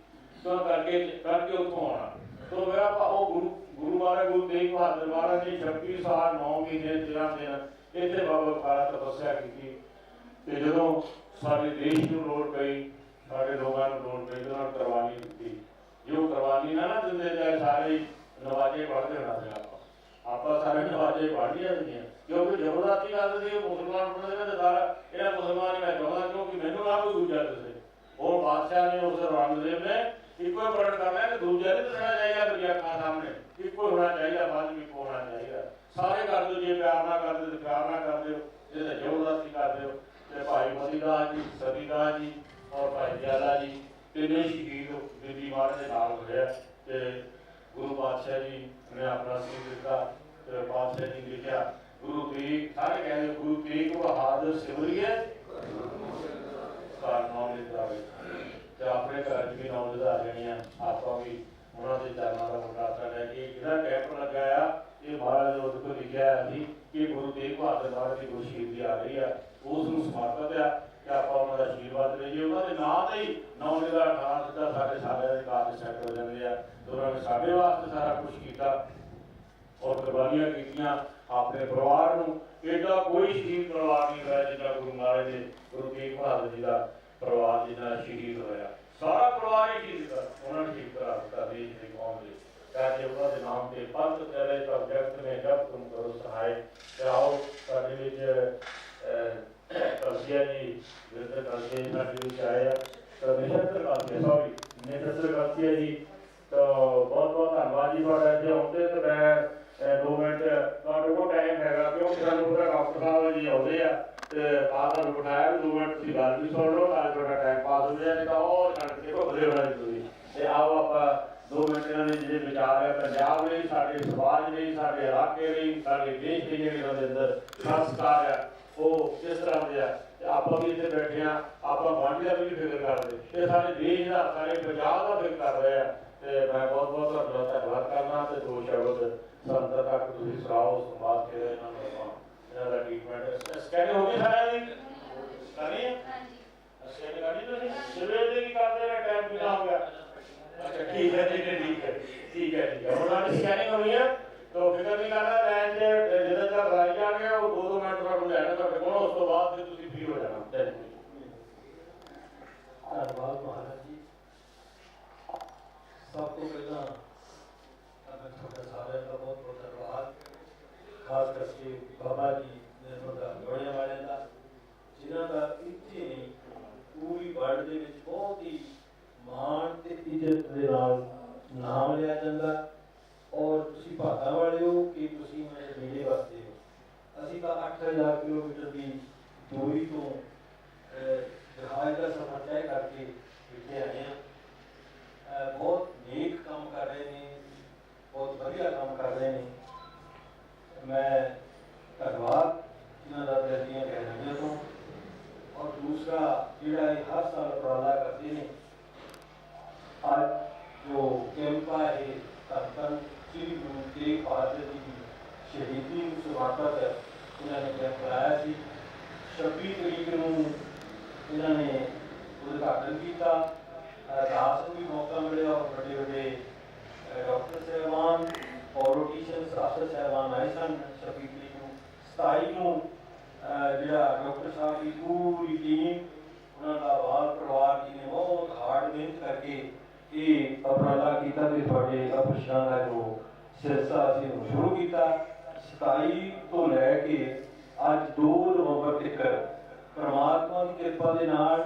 ਤਾਂ ਕਰਕੇ ਕਰਕੇ ਉੱਥੋਂ ਆਉਣਾ। ਤੋ ਮੇਰਾ ਉਹ ਗੁਰੂ ਗੁਰੂ ਮਹਾਰਾਜ, ਗੁਰੂ ਤੇਗ ਬਹਾਦਰ ਮਹਾਰਾਜ ਨੇ 26 ਸਾਲ 9 ਮਹੀਨੇ 13 ਦਿਨ ਇੱਥੇ ਬਾਬਾ ਬਕਾਲਾ ਤਪੱਸਿਆ ਕੀਤੀ। ਤੇ ਜਦੋਂ ਸਾਡੇ ਦੇਸ਼ ਨੂੰ ਲੋੜ ਪਈ, ਸਾਡੇ ਲੋਕਾਂ ਨੂੰ ਲੋੜ ਪਈ ਉਹਨਾਂ ਨੂੰ ਕੁਰਬਾਨੀ ਦਿੱਤੀ। ਜੋ ਕੁਰਬਾਨੀ ਨਾ ਨਾ ਦਿੰਦੇ ਜਾਏ ਸਾਰੇ ਨਵਾਜੇ ਪੜ੍ਹਦੇ ਹੋਣਾ ਸੀ ਆਪਾਂ। ਆਪਾਂ ਸਾਰੇ ਨਵਾਜੇ ਪੜ੍ਹ ਲਿਆ ਸੀਗੀਆਂ ਕਿਉਂਕਿ ਜ਼ਬਰਦਸਤੀ ਕਰਦੇ ਸੀ ਮੁਸਲਮਾਨ ਪੜ੍ਹਦੇ ਨੇ ਤੇ ਸਾਰਾ ਮੁਸਲਮਾਨ ਮੈਂ ਚਾਹੁੰਦਾ ਕਿਉਂਕਿ ਮੈਨੂੰ ਨਾ ਕੋਈ ਦੂਜਾ ਦੱਸੇ ਉਹ ਬਾਦਸ਼ਾਹ ਨੇ ਉਸ ਰਣਦੇਵ ਨੇ, ਇੱਕੋ ਹੀ ਕਰਨਾ ਕਿ ਦੂਜਾ ਨਹੀਂ ਦੱਸਣਾ ਚਾਹੀਦਾ ਦੁਨੀਆ ਖਾਂ ਸਾਹਮਣੇ। ਇੱਕੋ ਹੀ ਹੋਣਾ ਚਾਹੀਦਾ, ਬਾਅਦ ਵਿੱਚ ਹੋਣਾ ਚਾਹੀਦਾ। ਸਾਰੇ ਕਰ ਦਿਓ, ਜੇ ਪਿਆਰ ਨਾ ਕਰਦੇ ਤੇ ਪਿਆਰ ਨਾ ਕਰਦੇ ਹੋ, ਜੇ ਤਾਂ ਜ਼ਬਰਦਸਤੀ ਕਰਦੇ ਹੋ, ਤੇ ਭਾਈ ਮਸੀਦਾਸ ਜੀ ਸਤੀਦਾਸ ਜੀ ਔਰ ਭਾਈ ਦਿਆਲਾ ਜੀ। ਤਿੰਨੇ ਸ਼ਹੀਦ ਬੀਬੀ ਮਹਾਰਾਜ ਦੇ ਨਾਲ ਹੋਏ ਤੇ ਗੁਰੂ ਪਾਤਸ਼ਾਹ ਜੀ ਨੇ ਆਪਣਾ ਸੀ ਦਿੱਤਾ ਤੇ ਪਾਤਸ਼ਾਹ ਜੀ ਲਿਖਿਆ, ਗੁਰੂ ਤੇਗ, ਸਾਰੇ ਕਹਿੰਦੇ ਗੁਰੂ ਤੇਗ ਬਹਾਦਰ ਸਿਮਰਿਏ। ਘਰ ਨਾਮ ਲਿਖਦਾ ਤੇ ਆਪਣੇ ਘਰ 'ਚ ਵੀ ਨਾਮ ਲਿਖਾ ਲੈਣੀ ਆ ਆਪਾਂ ਵੀ ਉਹਨਾਂ ਦੇ ਚਰਨਾਂ ਦਾ ਮੁਕਾਬਲਾ ਲੈ ਕੇ ਜਿਹੜਾ ਕੈਂਪ ਲੱਗਾ ਇਹ ਮਹਾਰਾਜ ਦੇ ਉੱਤੇ ਲਿਖਿਆ ਹੈ ਸੀ ਕਿ ਗੁਰੂ ਤੇਗ ਬਹਾਦਰ ਮਹਾਰਾਜ ਦੀ ਗੁਰੂ ਸ਼ਹੀਦੀ ਆ ਰਹੀ ਆ। ਉਸ ਨੂੰ ਸਮਰਪਿਤ ਆ। ਕਿ ਆਪਾਂ ਉਹਨਾਂ ਦਾ ਆਸ਼ੀਰਵਾਦ ਲਈਏ, ਉਹਨਾਂ ਦੇ ਨਾਂ ਤੇ ਹੀ ਨੌ ਨਿਦਾ ਠਾਣ ਦਿੱਤਾ, ਸਾਡੇ ਸਾਰਿਆਂ ਦੇ ਕਾਰਜ ਸੈੱਟ ਹੋ ਜਾਂਦੇ ਆ। ਉਹਨਾਂ ਨੇ ਸਾਡੇ ਵਾਸਤੇ ਸਾਰਾ ਕੁਝ ਕੀਤਾ ਔਰ ਕੁਰਬਾਨੀਆਂ ਕੀਤੀਆਂ ਆਪਣੇ ਪਰਿਵਾਰ ਨੂੰ। ਐਡਾ ਕੋਈ ਸ਼ਹੀਦ ਪਰਿਵਾਰ ਨਹੀਂ ਹੋਇਆ ਜਿੰਨਾ ਗੁਰੂ ਮਹਾਰਾਜ ਦੇ, ਗੁਰੂ ਤੇਗ ਬਹਾਦਰ ਜੀ ਦਾ ਪਰਿਵਾਰ ਜਿੰਨਾ ਸ਼ਹੀਦ ਹੋਇਆ। ਸਾਰਾ ਪਰਿਵਾਰ ਹੀ ਸ਼ਹੀਦ ਕਰ ਉਹਨਾਂ ਨੇ ਸ਼ਹੀਦ ਕਰਾ ਦਿੱਤਾ ਦੇਸ਼ ਦੇ ਕੌਮ ਦੇ। ਕਹਿੰਦੇ ਉਹਨਾਂ ਦੇ ਨਾਮ ਤੇ ਪੰਥ ਤੇਰੇ ਤਾਂ ਜਗਤ ਨੇ ਜਬ ਤੁਮ ਕਰੋ ਸਹਾਇ ਤੇ ਆਓ ਸਾਡੇ ਵਿੱਚ ਕਲਸੀਆ ਜੀ ਵਿਰਦ ਕਲਸੀਆ ਜੀ ਵਿੱਚ ਆਏ ਆ ਤਾਂ ਨਿਸ਼ਤਰ ਕਲਸੀਆ ਸੌਰੀ ਨਿਸ਼ਤਰ ਕਲਸੀਆ ਜੀ ਤਾਂ ਬਹੁਤ ਬਹੁਤ ਧੰਨਵਾਦ ਜੀ ਤੁਹਾਡਾ ਜੇ ਆਉਂਦੇ ਤਾਂ ਮੈਂ ਅਹ, ਦੋ ਮਿੰਟ ਤੁਹਾਡੇ ਕੋਲ ਟਾਈਮ ਹੈਗਾ ਕਿਉਂਕਿ ਸਾਨੂੰ ਪੂਰਾ ਡਾਕਟਰ ਸਾਹਿਬ ਜੀ ਆਉਂਦੇ ਆ ਤੇ ਆਦਰ ਨੂੰ ਬਿਠਾਇਆ ਵੀ ਦੋ ਮਿੰਟ ਤੁਸੀਂ ਗੱਲ ਵੀ ਸੁਣ ਲਓ ਤਾਂ ਤੁਹਾਡਾ ਟਾਈਮ ਪਾਸ ਹੋ ਜਾਏ ਤਾਂ ਉਹ ਛੱਡ ਕੇ ਭੁੱਖਦੇ ਹੋਣਾ ਜੀ ਤੁਸੀਂ ਤੇ ਆਓ ਆਪਾਂ ਦੋ ਮਿੰਟ ਇਹਨਾਂ ਦੇ ਜਿਹੜੇ ਵਿਚਾਰ ਹੈ ਪੰਜਾਬ ਲਈ ਸਾਡੇ ਸਮਾਜ ਲਈ ਸਾਡੇ ਇਲਾਕੇ ਲਈ ਸਾਡੇ ਦੇਸ਼ ਦੇ ਜਿਹੜੇ ਦੇ ਅੰਦਰ ਸੰਸਕਾਰ ਆ ਉਹ ਕਿਸ ਤਰ੍ਹਾਂ ਦੇ ਆ ਤੇ ਆਪਾਂ ਵੀ ਇੱਥੇ ਬੈਠੇ ਆ ਆਪਾਂ ਬਾਣੀ ਦਾ ਵੀ ਫਿਕਰ ਕਰਦੇ। ਇਹ ਸਾਡੇ ਦੇਸ਼ ਦਾ ਸਾਡੇ ਪੰਜਾਬ ਦਾ ਫਿਕਰ ਕਰ ਰਹੇ ਆ। ਤੇ ਮੈਂ ਬਹੁਤ ਬਹੁਤ ਤੁਹਾਡਾ ਧੰਨਵਾਦ ਕਰਨਾ ਤੇ ਦੋ ਸ਼ਬਦ ਸੰਤ ਤੱਕ ਤੁਸੀਂ ਸੁਣਾਓ ਸੰਵਾਦ ਕੇ ਇਹਨਾਂ ਨੂੰ ਆਪਾਂ ਇਹਨਾਂ ਦਾ ਟ੍ਰੀਟਮੈਂਟ ਸਕੈਨ ਹੋ ਗਈ ਸਾਰਿਆਂ ਦੀ? ਕਰੀ ਸਕੈਨ ਕਰੀ ਤੁਸੀਂ? ਸਵੇਰ ਦੇ ਕੀ ਕਰਦੇ ਨੇ ਟਾਈਮ ਕਿੰਨਾ ਹੋ ਗਿਆ? ਅੱਛਾ ਠੀਕ ਹੈ ਠੀਕ ਹੈ ਠੀਕ ਹੈ ਠੀਕ ਹੈ। ਠੀਕ ਹੈ ਉਹਨਾਂ ਦੀ ਸਕੈਨਿੰਗ ਹੋਈ ਹੈ ਤੋ ਫਿਕਰ ਨਹੀਂ ਕਰਨਾ ਲੈਣ ਦੇ ਜਦੋਂ ਤੱਕ ਰਾਈ ਜਾਣਗੇ ਉਹ ਦੋ ਦੋ ਮਿੰਟ ਤੁਹਾਨੂੰ ਲੈਣਾ ਤੁਹਾਡੇ ਕੋਲ, ਉਸ ਤੋਂ ਬਾਅਦ ਫਿਰ ਤੁਸੀਂ ਫ੍ਰੀ ਹੋ ਜਾਣਾ। ਧੰਨਵਾਦ ਮਹਾਰਾਜ ਜੀ। ਸਭ ਤੋਂ ਪਹਿਲਾਂ ਮੈਂ ਤੁਹਾਡਾ ਸਾਰਿਆਂ ਦਾ ਬਹੁਤ ਬਹੁਤ ਧੰਨਵਾਦ। ਖਾਸ ਕਰਕੇ ਬਾਬਾ ਜੀ ਨਿਰਮਲ ਦਾ ਗੋੜਿਆਂ ਵਾਲਿਆਂ ਦਾ, ਜਿਨ੍ਹਾਂ ਦਾ ਇੱਥੇ ਨਹੀਂ ਪੂਰੀ ਵਰਲਡ ਦੇ ਵਿੱਚ ਬਹੁਤ ਹੀ ਮਾਣ ਤੇ ਇੱਜ਼ਤ ਦੇ ਨਾਲ ਨਾਮ ਲਿਆ ਜਾਂਦਾ ਔਰ ਤੁਸੀਂ ਭਾਗਾਂ ਵਾਲੇ ਹੋ ਕਿ ਤੁਸੀਂ ਮੇਰੇ ਨੇੜੇ ਵਸਦੇ ਹੋ ਅਸੀਂ ਤਾਂ 8000 ਕਿਲੋਮੀਟਰ ਦੀ ਦੂਰੀ ਤੋਂ ਅਹ, ਜਹਾਜ਼ ਦਾ ਸਫ਼ਰ ਤੈਅ ਕਰਕੇ ਇੱਥੇ ਆਏ ਹਾਂ ਅਹ, ਬਹੁਤ ਨੇਕ ਕੰਮ ਕਰ ਰਹੇ ਨੇ ਬਹੁਤ ਵਧੀਆ ਕੰਮ ਕਰ ਰਹੇ ਨੇ ਮੈਂ ਧੰਨਵਾਦ ਇਹਨਾਂ ਦਾ ਦਿਲ ਦੀਆਂ ਗਹਿਰਾਈਆਂ ਤੋਂ ਔਰ ਦੂਸਰਾ ਜਿਹੜਾ ਇਹ ਹਰ ਸਾਲ ਉਪਰਾਲਾ ਕਰਦੇ ਨੇ ਅੱਜ ਜੋ ਕੈਂਪ ਹੈ ਇਹ ਧੰਨ ਧੰਨ ਸ੍ਰੀ ਗੁਰੂ ਤੇਗ ਬਹਾਦਰ ਜੀ ਦੀ ਸ਼ਹੀਦੀ ਨੂੰ ਸਮਰਪਿਤ ਇਹਨਾਂ ਨੇ ਕੈਂਪ ਲਾਇਆ ਸੀ 26 ਤਰੀਕ ਨੂੰ ਇਹਨਾਂ ਨੇ ਉਦਘਾਟਨ ਕੀਤਾ ਅਹ ਰਾਤ ਨੂੰ ਵੀ ਮੌਕਾ ਮਿਲਿਆ ਔਰ ਵੱਡੇ ਵੱਡੇ ਅਹ ਡਾਕਟਰ ਸਾਹਿਬਾਨ ਪੋਲੀਟੀਸ਼ੀਅਨਸ ਅਫਸਰ ਸਾਹਿਬਾਨ ਆਏ ਸਨ 26 ਤਰੀਕ ਨੂੰ 27 ਨੂੰ ਅਹ ਜਿਹੜਾ ਡਾਕਟਰ ਸਾਹਿਬ ਦੀ ਪੂਰੀ ਟੀਮ ਉਹਨਾਂ ਦਾ ਵਾਲ ਪਰਿਵਾਰ ਜੀ ਨੇ ਬਹੁਤ ਹਾਰਡ ਮਿਹਨਤ ਕਰਕੇ ਇਹ ਉਪਰਾਲਾ ਕੀਤਾ ਤੇ ਤੁਹਾਡੇ ਅਪਸ਼ਾਂ ਦਾ ਜੋ ਸਿਲਸਿਲਾ ਅਸੀਂ ਉਹਨੂੰ ਸ਼ੁਰੂ ਕੀਤਾ 27 ਤੋਂ ਲੈ ਕੇ ਅੱਜ 2 ਨਵੰਬਰ ਤੱਕ ਪਰਮਾਤਮਾ ਦੀ ਕਿਰਪਾ ਦੇ ਨਾਲ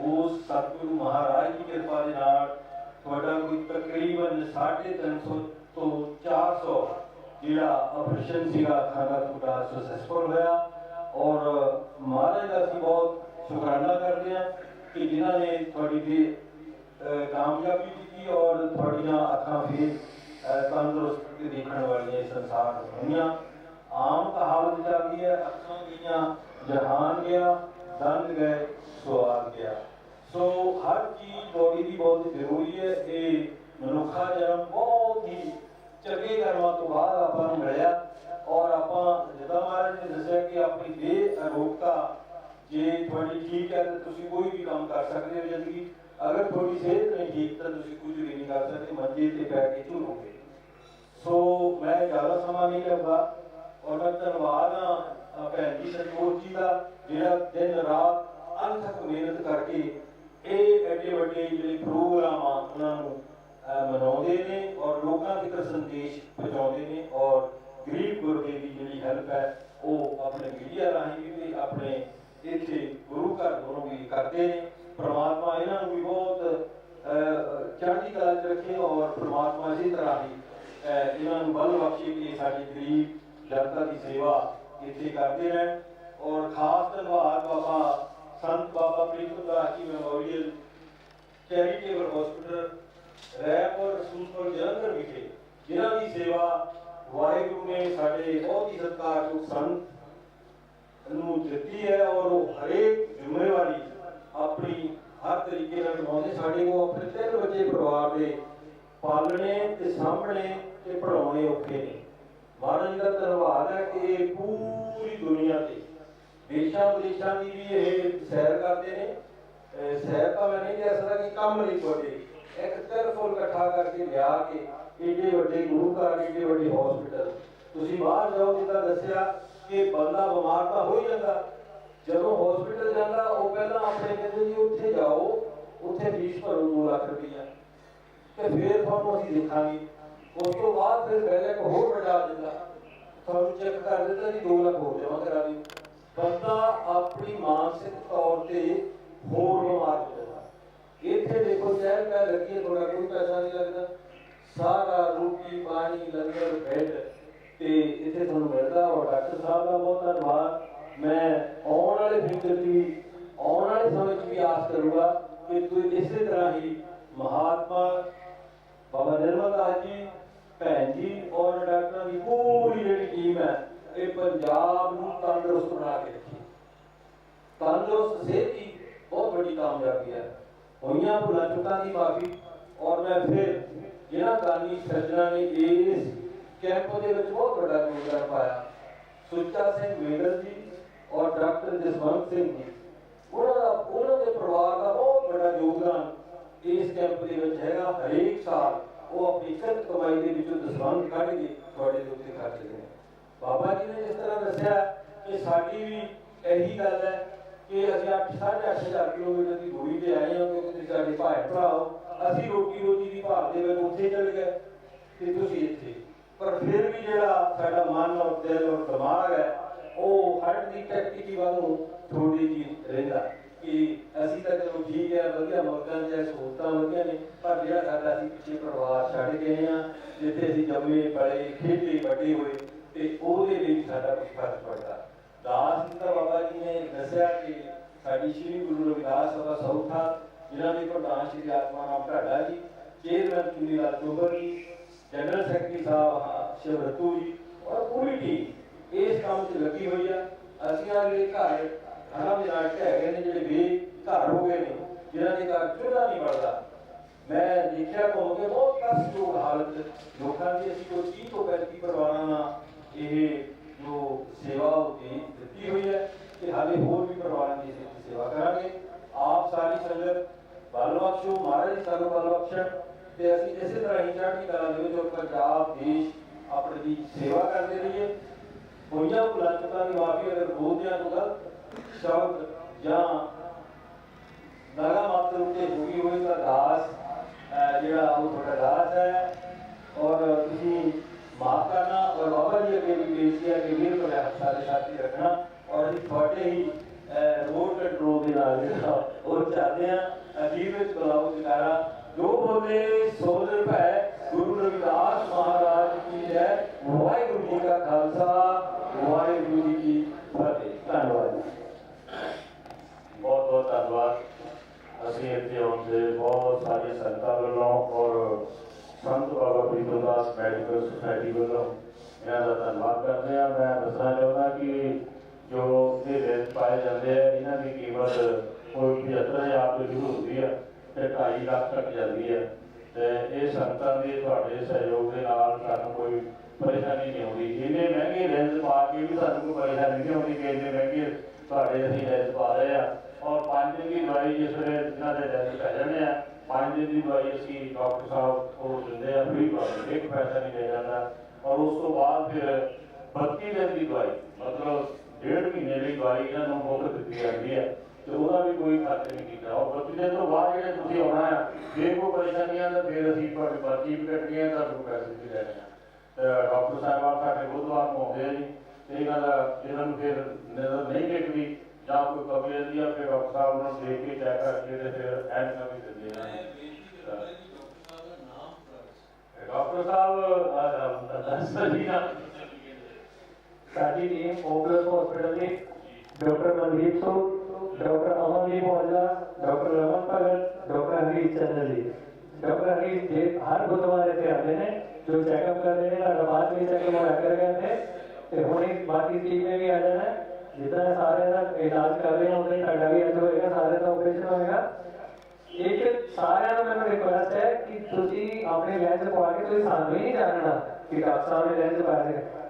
ਉਸ ਸਤਿਗੁਰੂ ਮਹਾਰਾਜ ਦੀ ਕਿਰਪਾ ਦੇ ਨਾਲ ਤੁਹਾਡਾ ਕੋਈ ਤਕਰੀਬਨ 350 ਤੋਂ 400 ਜਿਹੜਾ ਆਪਰੇਸ਼ਨ ਸੀਗਾ ਅੱਖਾਂ ਦਾ ਤੁਹਾਡਾ ਸਕਸੈਸਫੁਲ ਹੋਇਆ ਔਰ ਮਹਾਰਾਜ ਦਾ ਅਸੀਂ ਬਹੁਤ ਸ਼ੁਕਰਾਨਾ ਕਰਦੇ ਹਾਂ ਕਿ ਜਿਨ੍ਹਾਂ ਨੇ ਤੁਹਾਡੀ ਦੀ ਅਹ, ਕਾਮਯਾਬੀ ਦਿੱਤੀ ਔਰ ਤੁਹਾਡੀਆਂ ਅੱਖਾਂ ਫਿਰ ਤੰਦਰੁਸਤ ਦੇਖਣ ਵਾਲੀਆਂ ਸੰਸਾਰ ਹੋਈਆਂ? ਆਮ ਕਹਾਵਤ ਜਾਂਦੀ ਹੈ, ਅੱਖਾਂ ਗਈਆਂ, ਜਹਾਨ ਗਿਆ, ਦੰਦ ਗਏ ਸਵਾਲ ਗਿਆ। ਸੋ ਹਰ ਚੀਜ਼ ਬੋਡੀ ਦੀ ਬਹੁਤ ਜ਼ਰੂਰੀ ਹੈ, ਇਹ ਮਨੁੱਖਾ ਜਨਮ ਬਹੁਤ ਹੀ ਚੰਗੇ ਕਰਮਾਂ ਤੋਂ ਬਾਅਦ ਆਪਾਂ ਨੂੰ ਮਿਲਿਆ। ਔਰ ਆਪਾਂ ਜਿੱਦਾਂ ਮਹਾਰਾਜ ਨੇ ਦੱਸਿਆ ਕਿ ਆਪਣੀ ਦੇਹ ਅਰੋਗਤਾ, ਜੇ ਤੁਹਾਡੀ ਠੀਕ ਹੈ, ਤਾਂ ਤੁਸੀਂ ਕੋਈ ਵੀ ਕੰਮ ਕਰ ਸਕਦੇ ਹੋ ਜ਼ਿੰਦਗੀ ਅਗਰ ਤੁਹਾਡੀ ਸਿਹਤ ਨਹੀਂ ਠੀਕ, ਤਾਂ ਤੁਸੀਂ ਕੁਝ ਵੀ ਨਹੀਂ ਕਰ ਸਕਦੇ, ਮੰਜੇ ਤੇ ਬੈਠ ਕੇ ਝੂਲੋਗੇ ਸੋ ਮੈਂ ਜ਼ਿਆਦਾ ਸਮਾਂ ਨਹੀਂ ਲਵਾਂਗਾ ਔਰ ਮੈਂ ਧੰਨਵਾਦ ਹਾਂ ਭੈਣ ਜੀ ਸੰਜੋਤ ਜੀ ਦਾ, ਜਿਹੜਾ ਦਿਨ ਰਾਤ ਅਣਥੱਕ ਮਿਹਨਤ ਕਰਕੇ ਇਹ ਐਡੇ ਵੱਡੇ ਜਿਹੜੇ ਪ੍ਰੋਗਰਾਮ ਆ, ਉਹਨਾਂ ਨੂੰ ਮਨਾਉਂਦੇ ਨੇ ਔਰ ਲੋਕਾਂ ਤੱਕ ਸੰਦੇਸ਼ ਪਹੁੰਚਾਉਂਦੇ ਨੇ ਔਰ ਗਰੀਬ ਗੁਰਬੇ ਦੀ ਜਿਹੜੀ ਹੈਲਪ ਹੈ, ਉਹ ਆਪਣੇ ਮੀਡੀਆ ਰਾਹੀਂ ਵੀ, ਆਪਣੇ ਇੱਥੇ ਗੁਰੂ ਘਰ ਵੱਲੋਂ ਵੀ ਕਰਦੇ ਨੇ। ਪ੍ਰਮਾਤਮਾ ਇਹਨਾਂ ਨੂੰ ਵੀ ਬਹੁਤ ਅ, ਚੜ੍ਹਦੀ ਕਲਾ 'ਚ ਰੱਖੇ ਔਰ ਪ੍ਰਮਾਤਮਾ ਇਸੇ ਤਰ੍ਹਾਂ ਹੀ ਇਹਨਾਂ ਨੂੰ ਬਲ ਬਖਸ਼ੇ ਕਿ ਸਾਡੀ ਗਰੀਬ ਜਨਤਾ ਦੀ ਸੇਵਾ ਇੱਥੇ ਕਰਦੇ ਰਹਿਣ। ਔਰ ਖਾਸ ਧੰਨਵਾਦ ਬਾਬਾ ਸੰਤ Baba Pritam Das ji memorial charitable hospital rap Rasulpur Jalandhar ਵਿਖੇ ਜਿਨ੍ਹਾਂ ਦੀ ਸੇਵਾ ਵਾਹਿਗੁਰੂ ਨੇ ਸਾਡੇ ਬਹੁਤ ਹੀ ਸਤਿਕਾਰਯੋਗ ਸੰਤ ਨੂੰ ਦਿੱਤੀ ਹੈ ਔਰ ਉਹ ਹਰੇਕ ਜ਼ਿੰਮੇਵਾਰੀ ਆਪਣੀ ਹਰ ਤਰੀਕੇ ਨਾਲ ਨਿਭਾਉਂਦੇ। ਸਾਡੇ ਕੋਲ ਆਪਣੇ ਤਿੰਨ ਬੱਚੇ ਪਰਿਵਾਰ ਦੇ ਪਾਲਣੇ ਤੇ ਸਾਂਭਣੇ ਤੇ ਪੜਾਉਣੇ ਔਖੇ ਨੇ। ਮਹਾਰਾਜ ਦਾ ਧੰਨਵਾਦ ਹੈ ਕਿ ਪੂਰੀ ਦੁਨੀਆ ਤੇ ਦੇਸ਼ਾਂ ਵਿਦੇਸ਼ਾਂ ਦੀ ਵੀ ਇਹ ਸੈਰ ਕਰਦੇ ਨੇ। ਸੈਰ ਤਾਂ ਮੈਂ ਨਹੀਂ ਕਹਿ ਸਕਦਾ ਕਿ ਕੰਮ ਲਈ ਤੁਹਾਡੇ। ਇੱਕ ਤਰਫੋਂ ਇਕੱਠਾ ਕਰਕੇ ਲਿਆ ਕੇ ਏਡੇ ਵੱਡੇ ਗੁਰੂ ਘਰ ਏਡੇ ਵੱਡੇ ਹਸਪੀਟਲ ਤੁਸੀਂ ਬਾਹਰ ਜਾਓ ਜਿੱਦਾਂ ਦੱਸਿਆ ਕਿ ਬੰਦਾ ਬਿਮਾਰ ਤਾਂ ਹੋ ਹੀ ਜਾਂਦਾ। ਜਦੋਂ ਹਸਪੀਟਲ ਜਾਂਦਾ, ਉਹ ਪਹਿਲਾਂ ਆਪਣੇ ਕਹਿੰਦੇ ਜੀ, ਉੱਥੇ ਜਾਓ, ਉੱਥੇ ਫੀਸ ਭਰੋ 2 ਲੱਖ ਰੁਪਈਆ। ਤੇ ਫਿਰ ਤੁਹਾਨੂੰ ਅਸੀਂ ਦੇਖਾਂਗੇ। ਉਸ ਤੋਂ ਬਾਅਦ ਫਿਰ ਪਹਿਲੇ ਹੋਰ ਵੱਡਾ ਦਿੰਦਾ। ਤੁਹਾਨੂੰ ਚੈੱਕ ਕਰ ਦਿੱਤਾ ਜੀ 2 ਲੱਖ ਹੋਰ ਜਮ੍ਹਾਂ ਕਰਾ ਦਿਓ। ਬੰਦਾ ਆਪਣੀ ਮਾਨਸਿਕ ਤੌਰ ਤੇ ਹੋਰ ਬਿਮਾਰ ਹੋ ਜਾਂਦਾ। ਇੱਥੇ ਦੇਖੋ ਚਾਹੇ ਪੈ ਲੱਗੀ ਤੁਹਾਡਾ ਕੋਈ ਪੈਸਾ ਨਹੀਂ ਲੱਗਦਾ। ਸਾਰਾ ਰੋਟੀ, ਪਾਣੀ, ਲੰਗਰ ਬੈੱਡ ਤੇ ਇੱਥੇ ਤੁਹਾਨੂੰ ਮਿਲਦਾ। ਔਰ ਡਾਕਟਰ ਸਾਹਿਬ ਦਾ ਬਹੁਤ ਧੰਨਵਾਦ। ਮੈਂ ਆਉਣ ਵਾਲੇ ਫਿਊਚਰ ਦੀ ਆਉਣ ਵਾਲੇ ਸਮੇਂ 'ਚ ਵੀ ਆਸ ਕਰੂੰਗਾ ਕਿ ਤੁਸੀਂ ਇਸੇ ਤਰ੍ਹਾਂ ਹੀ ਮਹਾਤਮਾ ਬਾਬਾ ਨਿਰਮਲ ਦਾਸ ਜੀ, ਭੈਣ ਜੀ ਔਰ ਡਾਕਟਰਾਂ ਦੀ ਪੂਰੀ ਜਿਹੜੀ ਟੀਮ ਹੈ, ਇਹ ਪੰਜਾਬ ਨੂੰ ਤੰਦਰੁਸਤ ਬਣਾ ਕੇ ਰੱਖੀ। ਤੰਦਰੁਸਤ, ਸਿਹਤ ਹੀ ਬਹੁਤ ਵੱਡੀ ਕਾਮਯਾਬੀ ਹੈ। ਹੋਈਆਂ ਭੁੱਲਾਂ, ਚੁੱਕਾਂ ਦੀ ਮਾਫੀ। ਔਰ ਮੈਂ ਫਿਰ ਜਿਨ੍ਹਾਂ ਦਾਨੀ ਸੱਜਣਾ ਨੇ ਇਸ ਕੈਂਪ ਦੇ ਵਿੱਚ ਬਹੁਤ ਵੱਡਾ ਯੋਗਦਾਨ ਪਾਇਆ। ਸੁੱਚਾ ਸਿੰਘ ਵੇਗਲ ਜੀ ਔਰ ਡਾਕਟਰ ਜਸਵੰਤ ਸਿੰਘ ਜੀ ਉਹਨਾਂ ਦਾ, ਉਹਨਾਂ ਦੇ ਪਰਿਵਾਰ ਦਾ ਬਹੁਤ ਵੱਡਾ ਯੋਗਦਾਨ ਇਸ ਕੈਂਪ ਦੇ ਵਿੱਚ ਹੈਗਾ। ਹਰੇਕ ਸਾਲ ਉਹ ਆਪਣੀ ਕਿਰਤ ਕਮਾਈ ਦੇ ਵਿੱਚੋਂ ਦਸਵੰਧ ਕੱਢ ਕੇ ਤੁਹਾਡੇ ਦੇ ਉੱਤੇ ਖਰਚਦੇ ਨੇ। ਬਾਬਾ ਜੀ ਨੇ ਜਿਸ ਤਰ੍ਹਾਂ ਦੱਸਿਆ ਕਿ ਸਾਡੀ ਵੀ ਇਹੀ ਗੱਲ ਹੈ ਕਿ ਅਸੀਂ 8 ਕਿਲੋਮੀਟਰ ਦੀ ਦੂਰੀ ਤੇ ਆਏ ਹਾਂ ਕਿਉਂਕਿ ਤੁਸੀਂ ਸਾਡੇ ਭਾਈ ਭਰਾ ਹੋ। ਅਸੀਂ ਰੋਟੀ ਰੋਟੀ ਦੀ ਭਾਲ ਦੇ ਵਿੱਚ ਉੱਥੇ ਚਲੇ ਗਏ ਤੇ ਤੁਸੀਂ ਇੱਥੇ। ਪਰ ਫਿਰ ਵੀ ਜਿਹੜਾ ਸਾਡਾ ਮਨ ਔਰ ਦਿਲ ਔਰ ਦਿਮਾਗ ਹੈ ਉਹ ਹਾਰਟ ਦੀ ਟੈਕਟਿਕੀ ਵੱਲ ਥੋੜੀ ਜੀ ਰਹਿੰਦਾ ਕਿ ਅਸੀਂ ਤਾਂ ਚਲੋ ਠੀਕ ਹੈ, ਵਧੀਆ ਮੌਜਾਂ ਜਾਂ ਸਹੂਲਤਾਂ ਵਧੀਆ ਨੇ, ਪਰ ਜਿਹੜਾ ਸਾਡਾ ਅਸੀਂ ਪਿੱਛੇ ਪਰਿਵਾਰ ਛੱਡ ਗਏ ਆ ਜਿੱਥੇ ਅਸੀਂ ਜੰਮੇ ਪਲੇ ਖੇਡੇ, ਵੱਡੇ ਹੋਏ, ਤੇ ਉਹਦੇ ਲਈ ਸਾਡਾ ਕੁਝ ਫ਼ਰਕ ਪੜਦਾ। ਦਾਸ ਦਾ ਬਾਬਾ ਜੀ ਨੇ ਦੱਸਿਆ ਕਿ ਸਾਡੀ ਸ੍ਰੀ ਗੁਰੂ ਰਵਿਦਾਸ ਸਭਾ ਸੌਖਾ ਜਿਨ੍ਹਾਂ ਦੇ ਪ੍ਰਧਾਨ ਸ੍ਰੀ ਆਤਮਾ ਰਾਮ ਢਾਡਾ ਜੀ, chairman Chuni Chobar ji, general secretary Sahib Shiv Ratu ji, ਔਰ ਪੂਰੀ ਟੀਮ ਇਸ ਕੰਮ 'ਚ ਲੱਗੀ ਹੋਈ ਆ। ਅਸੀਂ ਆ ਜਿਹੜੇ ਘਰ, ਘਰਾਂ ਦੇ ਨਾਲ ਢਹਿ ਗਏ ਨੇ, ਜਿਹੜੇ ਬੇ ਘਰ ਹੋ ਗਏ ਨੇ, ਜਿਨ੍ਹਾਂ ਦੇ ਘਰ ਚੁੱਲ੍ਹਾ ਨਹੀਂ ਬਲਦਾ ਮੈਂ ਦੇਖਿਆ ਘੁੰਮ ਬਹੁਤ ਕਸ਼ਟਯੋਗ ਹਾਲਤ ਲੋਕਾਂ ਦੀ। ਅਸੀਂ ਕੋਈ 30 ਤੋਂ 35 ਪਰਿਵਾਰਾਂ ਨਾਲ ਇਹ ਜੋ ਸੇਵਾ ਹੋਤੀ ਦਿੱਤੀ ਹੋਈ ਹੈ, ਤੇ ਹਾਲੇ ਹੋਰ ਵੀ ਪਰਿਵਾਰਾਂ ਦੀ ਸੇਵਾ ਕਰਾਂਗੇ। ਆਪ ਸਾਰੀ ਸੰਗਤ ਬਲ ਬਖਸ਼ੋ, ਮਹਾਰਾਜ ਜੀ ਸਾਨੂੰ ਬਲ ਬਖਸ਼ਣ। ਤੇ ਅਸੀਂ ਇਸੇ ਤਰ੍ਹਾਂ ਹੀ ਚੜ੍ਹਦੀ ਕਲਾ ਦੇ ਵਿੱਚ ਪੰਜਾਬ, ਦੇਸ਼ ਆਪਣੇ ਸੇਵਾ ਕਰਦੇ ਰਹੀਏ। ਹੋਈਆਂ ਭੁੱਲਾਂ ਚੁੱਕਾਂ ਦੀ ਮਾਫੀ ਅਗਰ ਬੋਲਦਿਆਂ ਤੋਂ ਗਲਤ ਸ਼ਬਦ ਜਾਂ ਨਗਾ ਮਾਤਰ ਉੱਤੇ ਹੋਈ ਹੋਈ ਤਾਂ ਦਾਸ ਅਹ ਜਿਹੜਾ ਉਹ ਤੁਹਾਡਾ ਦਾਸ ਹੈ। ਔਰ ਤੁਸੀਂ ਮਾਫ ਕਰਨਾ ਔਰ ਬਾਬਾ ਜੀ ਅੱਗੇ ਵੀ ਬੇਨਤੀ ਹੈ ਕਿ ਵੀਰ ਕੋਲ ਹੱਥ ਸਾਰੇ ਸਾਥੀ ਰੱਖਣਾ ਔਰ ਅਸੀਂ ਤੁਹਾਡੇ ਹੀ ਰੋਡ ਕੰਟਰੋਲ ਦੇ ਨਾਲ ਜਿਹੜਾ ਉਹ ਚੱਲਦੇ ਆ ਅਖੀਰ ਵਿੱਚ ਬੁਲਾਓ ਜਕਾਰਾ ਜੋ ਬੋਲੇ ਸੋ ਨਿਰਭੈ ਗੁਰੂ ਰਵਿਦਾਸ ਮਹਾਰਾਜ ਕੀ ਜੈ ਵਾਹਿਗੁਰੂ ਜੀ ਕਾ ਖਾਲਸਾ ਵਾਹਿਗੁਰੂ ਜੀ ਕੀ ਫਤਿਹ ਧੰਨਵਾਦ ਜੀ। ਬਹੁਤ ਬਹੁਤ ਧੰਨਵਾਦ ਅਸੀਂ ਇੱਥੇ ਆਉਣ ਦੇ ਬਹੁਤ ਸਾਰੀਆਂ ਸੰਗਤਾਂ ਵੱਲੋਂ ਔਰ ਸੰਤ ਬਾਬਾ ਫਰੀਦਦਾਸ ਮੈਡੀਕਲ ਸੁਸਾਇਟੀ ਵੱਲੋਂ ਇਹਨਾਂ ਦਾ ਧੰਨਵਾਦ ਕਰਦੇ ਹਾਂ ਮੈਂ ਦੱਸਣਾ ਚਾਹੁੰਦਾ ਕਿ ਜੋ ਇਹ ਰੇਟ ਪਾਏ ਜਾਂਦੇ ਆ ਇਹਨਾਂ ਦੀ ਕੀਮਤ ਕੋਈ 75000 ਤੋਂ ਸ਼ੁਰੂ ਹੁੰਦੀ ਹੈ ਤੇ 2.5 ਲੱਖ ਤੱਕ ਜਾਂਦੀ ਹੈ ਤੇ ਇਹ ਸੰਗਤਾਂ ਦੇ ਤੁਹਾਡੇ ਸਹਿਯੋਗ ਦੇ ਨਾਲ ਸਾਨੂੰ ਕੋਈ ਪਰੇਸ਼ਾਨੀ ਨਹੀਂ ਆਉਂਦੀ। ਇੰਨੇ ਮਹਿੰਗੇ ਲੈਂਸ ਪਾ ਕੇ ਵੀ ਸਾਨੂੰ ਕੋਈ ਪਰੇਸ਼ਾਨੀ ਨਹੀਂ ਆਉਂਦੀ ਕਿ ਇੰਨੇ ਮਹਿੰਗੇ ਤੁਹਾਡੇ ਅਸੀਂ ਲੈਂਸ ਪਾ ਰਹੇ ਆ ਔਰ ਪੰਜ ਦਿਨ ਦੀ ਦਵਾਈ ਜਿਸ ਵੇਲੇ ਜਿਨ੍ਹਾਂ ਦੇ ਲੈਂਸ ਪੈ ਜਾਣੇ ਆ, ਪੰਜ ਦਿਨ ਦੀ ਦਵਾਈ ਅਸੀਂ ਡਾਕਟਰ ਸਾਹਿਬ ਉਹ ਦਿੰਦੇ ਆ ਫ੍ਰੀ ਬਾਤ ਇੱਕ ਪੈਸਾ ਨਹੀਂ ਲੈ ਜਾਂਦਾ। ਔਰ ਉਸ ਤੋਂ ਬਾਅਦ ਫਿਰ 32 ਦਿਨ ਦੀ ਦਵਾਈ, ਮਤਲਬ ਡੇਢ ਮਹੀਨੇ ਦੀ ਦਵਾਈ ਇਹਨਾਂ ਨੂੰ ਮੁਫਤ ਦਿੱਤੀ ਜਾਂਦੀ ਹੈ। ਤੇ ਉਹਦਾ ਵੀ ਕੋਈ ਖਰਚ ਨਹੀਂ ਕੀਤਾ। ਔਰ 32 ਦਿਨ ਤੋਂ ਬਾਅਦ ਜਿਹੜੇ ਤੁਸੀਂ ਆਉਣਾ ਆ ਜੇ ਕੋਈ ਪਰੇਸ਼ਾਨੀਆਂ ਤਾਂ ਫਿਰ ਅਸੀਂ ਤੁਹਾਡੀ ਪਰਚੀ ਵੀ ਕੱਟਣੀ ਹੈ ਤੁਹਾਨੂੰ ਪੈਸੇ ਵੀ ਦੇਣੇ ਆ। ਤੇ ਡਾਕਟਰ ਸਾਹਿਬਾਨ ਸਾਡੇ ਬੁੱਧਵਾਰ ਨੂੰ ਆਉਂਦੇ ਆ ਜੀ। ਇਹ ਗੱਲ ਇਹਨਾਂ ਨੂੰ ਫਿਰ ਨਜ਼ਰ ਨਹੀਂ ਦੇਖਦੀ ਜਾਂ ਕੋਈ ਕਮੀ ਰਹਿੰਦੀ ਆ ਫਿਰ ਡਾਕਟਰ ਸਾਹਿਬ ਉਹਨਾਂ ਨੂੰ ਦੇਖ ਕੇ ਚੈੱਕ ਕਰਕੇ ਤੇ ਫਿਰ ਐਂਡ ਕਮੀ ਦਿੰਦੇ ਆ। ਡਾਕਟਰ ਸਾਹਿਬ ਦੱਸੋ ਜੀ। ਨਾ ਸਾਡੀ ਟੀਮ ਓਪਰਸ ਹਸਪੀਟਲ ਦੀ ਡਾਕਟਰ ਮਨਦੀਪ ਸੋ doctor Amandeep Aujla doctor Raman Bhagat doctor Harish Chander ji doctor Harish ਜੀ ਹਰ ਬੁੱਧਵਾਰ ਇੱਥੇ ਆਉਂਦੇ ਨੇ ਜੋ ਚੈੱਕਅਪ ਕਰ ਰਹੇ ਨੇ ਤੁਹਾਡਾ ਬਾਅਦ ਵਿੱਚ ਚੈੱਕਅਪ ਹੋਇਆ ਕਰੇਗਾ ਇੱਥੇ ਤੇ ਹੁਣੇ ਬਾਕੀ ਟੀਮ ਨੇ ਵੀ ਆ ਜਾਣਾ ਹੈ। ਜਿੱਦਾਂ ਸਾਰਿਆਂ ਦਾ ਇਲਾਜ ਕਰ ਰਹੇ ਹੋ ਉਦਾਂ ਹੀ ਤੁਹਾਡਾ ਵੀ ਅੱਜ ਹੋਏਗਾ ਸਾਰਿਆਂ ਦਾ ਆਪਰੇਸ਼ਨ ਹੋਏਗਾ ਇੱਕ ਸਾਰਿਆਂ ਨੂੰ ਮੈਨੂੰ ਰਿਕੁਐਸਟ ਹੈ ਕਿ ਤੁਸੀਂ ਆਪਣੇ ਲੈਂਸ ਪਵਾ ਕੇ ਤੁਸੀਂ ਸਾਨੂੰ ਹੀ ਨਹੀਂ ਜਾਣਨਾ ਕਿ ਡਾਕਟਰ ਸਾਹਿਬ ਨੇ ਲੈਂਸ ਪਾਇਆ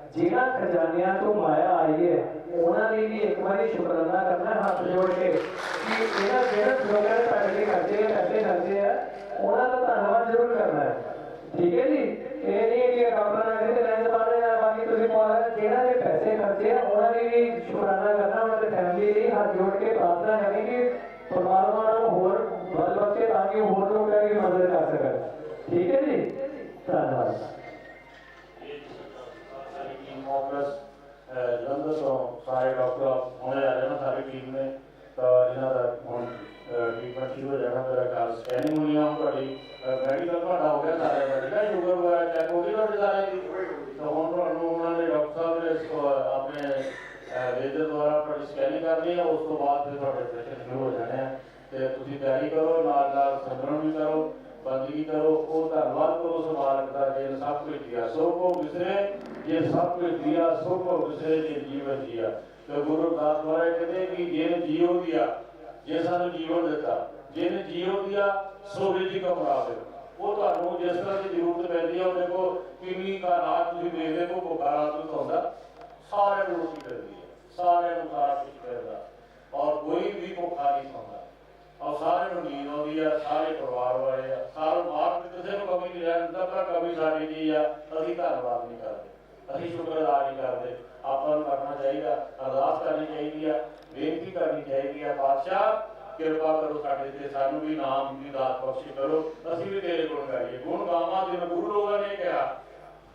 ਸੀ ਜਿਹੜਾ ਖਜ਼ਾਨਿਆਂ ਤੋਂ ਮਾਇਆ ਆਈ ਹੈ ਉਹਨਾਂ ਨੇ ਵੀ ਇੱਕ ਵਾਰੀ ਸ਼ੁਕਰਾਨਾ ਕਰਨਾ, ਹੱਥ ਜੋੜ ਕੇ, ਕਿ ਇਹਨਾਂ ਜਿਹੜੇ ਲੋਕਾਂ ਨੇ ਕਰਦੇ ਆ, ਪੈਸੇ ਕਰਦੇ ਆ, ਉਹਨਾਂ ਦਾ ਬਾਅਦ ਫਿਰ ਤੁਹਾਡੇ ਆਪਰੇਸ਼ਨ ਸ਼ੁਰੂ ਹੋ ਜਾਣੇ ਆ। ਤੇ ਤੁਸੀਂ ਤਿਆਰੀ ਕਰੋ, ਨਾਲ ਨਾਲ ਸਿਮਰਨ ਵੀ ਕਰੋ, ਬੰਦਗੀ ਕਰੋ, ਉਹ ਧੰਨਵਾਦ ਕਰੋ ਸਮਾਰਕ ਦਾ, ਜੇ ਸਭ ਕੁਝ ਦਿਆ ਸੋ ਕੋ ਵਿਸਰੇ, ਜੇ ਸਭ ਕੁਝ ਦਿਆ ਸੋ ਕੋ ਵਿਸਰੇ, ਜੇ ਜੀਵਨ ਦਿਆ ਤੇ ਗੁਰੂ ਦਾਸ ਦੁਆਰਾ ਕਹਿੰਦੇ ਕਿ ਜਿਹਨੇ ਜੀਵ ਦਿਆ ਜੇ ਸਾਨੂੰ ਜੀਵਨ ਦਿੱਤਾ ਜਿਹਨੇ ਜੀਵ ਦਿਆ ਸੋ ਰਿਜੀ ਕਮਰਾਵੇ ਉਹ ਤੁਹਾਨੂੰ ਜਿਸ ਤਰ੍ਹਾਂ ਦੀ ਜ਼ਰੂਰਤ ਪੈਂਦੀ ਹੈ ਉਹ ਦੇਖੋ ਕਿੰਨੀ ਕਾਰਾਤ ਤੁਸੀਂ ਦੇਖਦੇ ਹੋ, ਬੁਖਾਰਾ ਤੋਂ ਹੁੰਦਾ। ਸਾਰਿਆਂ ਨੂੰ ਰੋਟੀ ਮਿਲਦੀ ਹੈ ਸਾਰਿਆਂ ਨੂੰ ਸਾਰਾ ਕੁਝ ਔਰ ਕੋਈ ਵੀ ਭੁੱਖਾ ਨਹੀਂ ਸੌਂਦਾ। ਔਰ ਸਾਰਿਆਂ ਨੂੰ ਨੀਂਦ ਆਉਂਦੀ ਆ, ਸਾਰੇ ਪਰਿਵਾਰ ਵਾਲੇ ਆ, ਸਾਰੇ ਮਾਰ ਕਿਸੇ ਨੂੰ ਕਮੀ ਨਹੀਂ ਰਹਿਣ ਦਿੰਦਾ, ਪਰ ਕਮੀ ਸਾਡੀ ਕੀ ਆ? ਅਸੀਂ ਧੰਨਵਾਦ ਨਹੀਂ ਕਰਦੇ, ਅਸੀਂ ਸ਼ੁਕਰਗੁਜ਼ਾਰ ਨਹੀਂ ਕਰਦੇ। ਆਪਾਂ ਨੂੰ ਕਰਨਾ ਚਾਹੀਦਾ, ਅਰਦਾਸ ਕਰਨੀ ਚਾਹੀਦੀ ਆ, ਬੇਨਤੀ ਕਰਨੀ ਚਾਹੀਦੀ ਆ, ਬਾਦਸ਼ਾਹ, ਕਿਰਪਾ ਕਰੋ ਸਾਡੇ ਤੇ, ਸਾਨੂੰ ਵੀ ਨਾਮ ਦੀ ਦਾਤ ਬਖਸ਼ੀ ਕਰੋ। ਅਸੀਂ ਵੀ ਤੇਰੇ ਕੋਲ ਕਰੀਏ। ਗੁਣ ਗਾਵਾਂ ਜਿਵੇਂ ਗੁਰੂ ਲੋਕਾਂ ਨੇ ਕਿਹਾ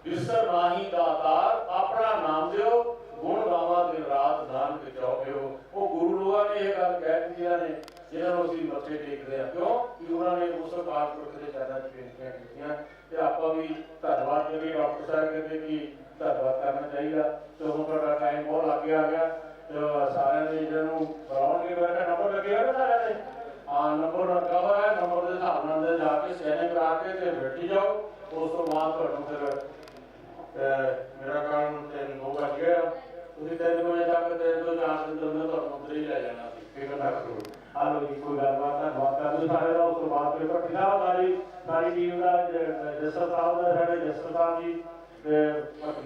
ਵਿਸਰ ਨਾਹੀ ਦਾਤਾਰ ਆਪਣਾ ਨਾਮ ਦਿਓ ਗੁਣ ਗਾਵਾਂ ਦਿਨ ਰਾਤ ਨਾਨਕ ਚੌਕਿਓ ਉਹ ਗੁਰੂ ਲੋਕਾਂ ਨੇ ਇਹ ਗੱਲ ਕਹਿ ਦਿੱਤੀ ਜਿਹਨਾਂ ਨੇ, ਜਿਹਨਾਂ ਨੂੰ ਅਸੀਂ ਮੱਥੇ ਟੇਕਦੇ ਆ। ਕਿਉਂ? ਕਿ ਉਹਨਾਂ ਨੇ ਉਸ ਅਕਾਲ ਪੁਰਖ ਦੇ ਚਰਨਾਂ 'ਚ ਬੇਨਤੀਆਂ ਕੀਤੀਆਂ। ਤੇ ਆਪਾਂ ਵੀ ਧੰਨਵਾਦ ਕਰੀਏ ਡਾਕਟਰ ਸਾਹਿਬ ਕਹਿੰਦੇ ਕਿ ਧੰਨਵਾਦ ਕਰਨਾ ਚਾਹੀਦਾ। ਤੇ ਹੁਣ ਤੁਹਾਡਾ ਟਾਈਮ ਬਹੁਤ ਲੱਗ ਗਿਆ ਗਿਆ। ਤੇ ਸਾਰਿਆਂ ਦੇ ਜਿਹਨਾਂ ਨੂੰ ਬੁਲਾਉਣਗੇ। ਮੇਰਾ ਨੰਬਰ ਲੱਗੇਗਾ ਨਾ ਸਾਰਿਆਂ ਦੇ? ਹਾਂ, ਨੰਬਰ ਲੱਗਾ ਹੋਇਆ ਹੈ। ਨੰਬਰ ਦੇ ਹਿਸਾਬ ਨਾਲ ਅੰਦਰ ਜਾ ਕੇ ਸਕੈਨਿੰਗ ਕਰਾ ਕੇ ਤੇ ਬੈਠੀ ਜਾਓ। ਉਸ ਤੋਂ ਬਾਅਦ ਤੁਹਾਨੂੰ ਫਿਰ, ਅਹ, ਮੇਰਾ ਕੰਮ ਤਿੰਨ ਦੋ ਵੱਜ ਗਿਆ ਤੁਸੀਂ ਤਿੰਨ ਵਜੇ ਤੱਕ ਤਿੰਨ ਤੋਂ ਚਾਰ ਦਿਨ ਤੋਂ ਤੁਹਾਨੂੰ ਅੰਦਰ ਹੀ ਲੈ ਜਾਣਾ ਸੀ। ਫਿਕਰ ਨਾ ਕਰੋ ਆ ਲੋ ਜੀ ਕੋਈ ਗੱਲਬਾਤ ਹੈ ਬਾਤ ਕਰ ਲਓ। ਸਾਰੇ ਦਾ ਉਸ ਤੋਂ ਬਾਅਦ ਫਿਰ ਭੱਟੀ ਸਾਹਿਬ ਸਾਰੀ ਸਾਰੀ ਟੀਮ ਦਾ ਜਸਰ ਸਾਹਿਬ ਦਾ ਸਾਡੇ ਜਸਰ ਸਾਹਿਬ ਜੀ ਤੇ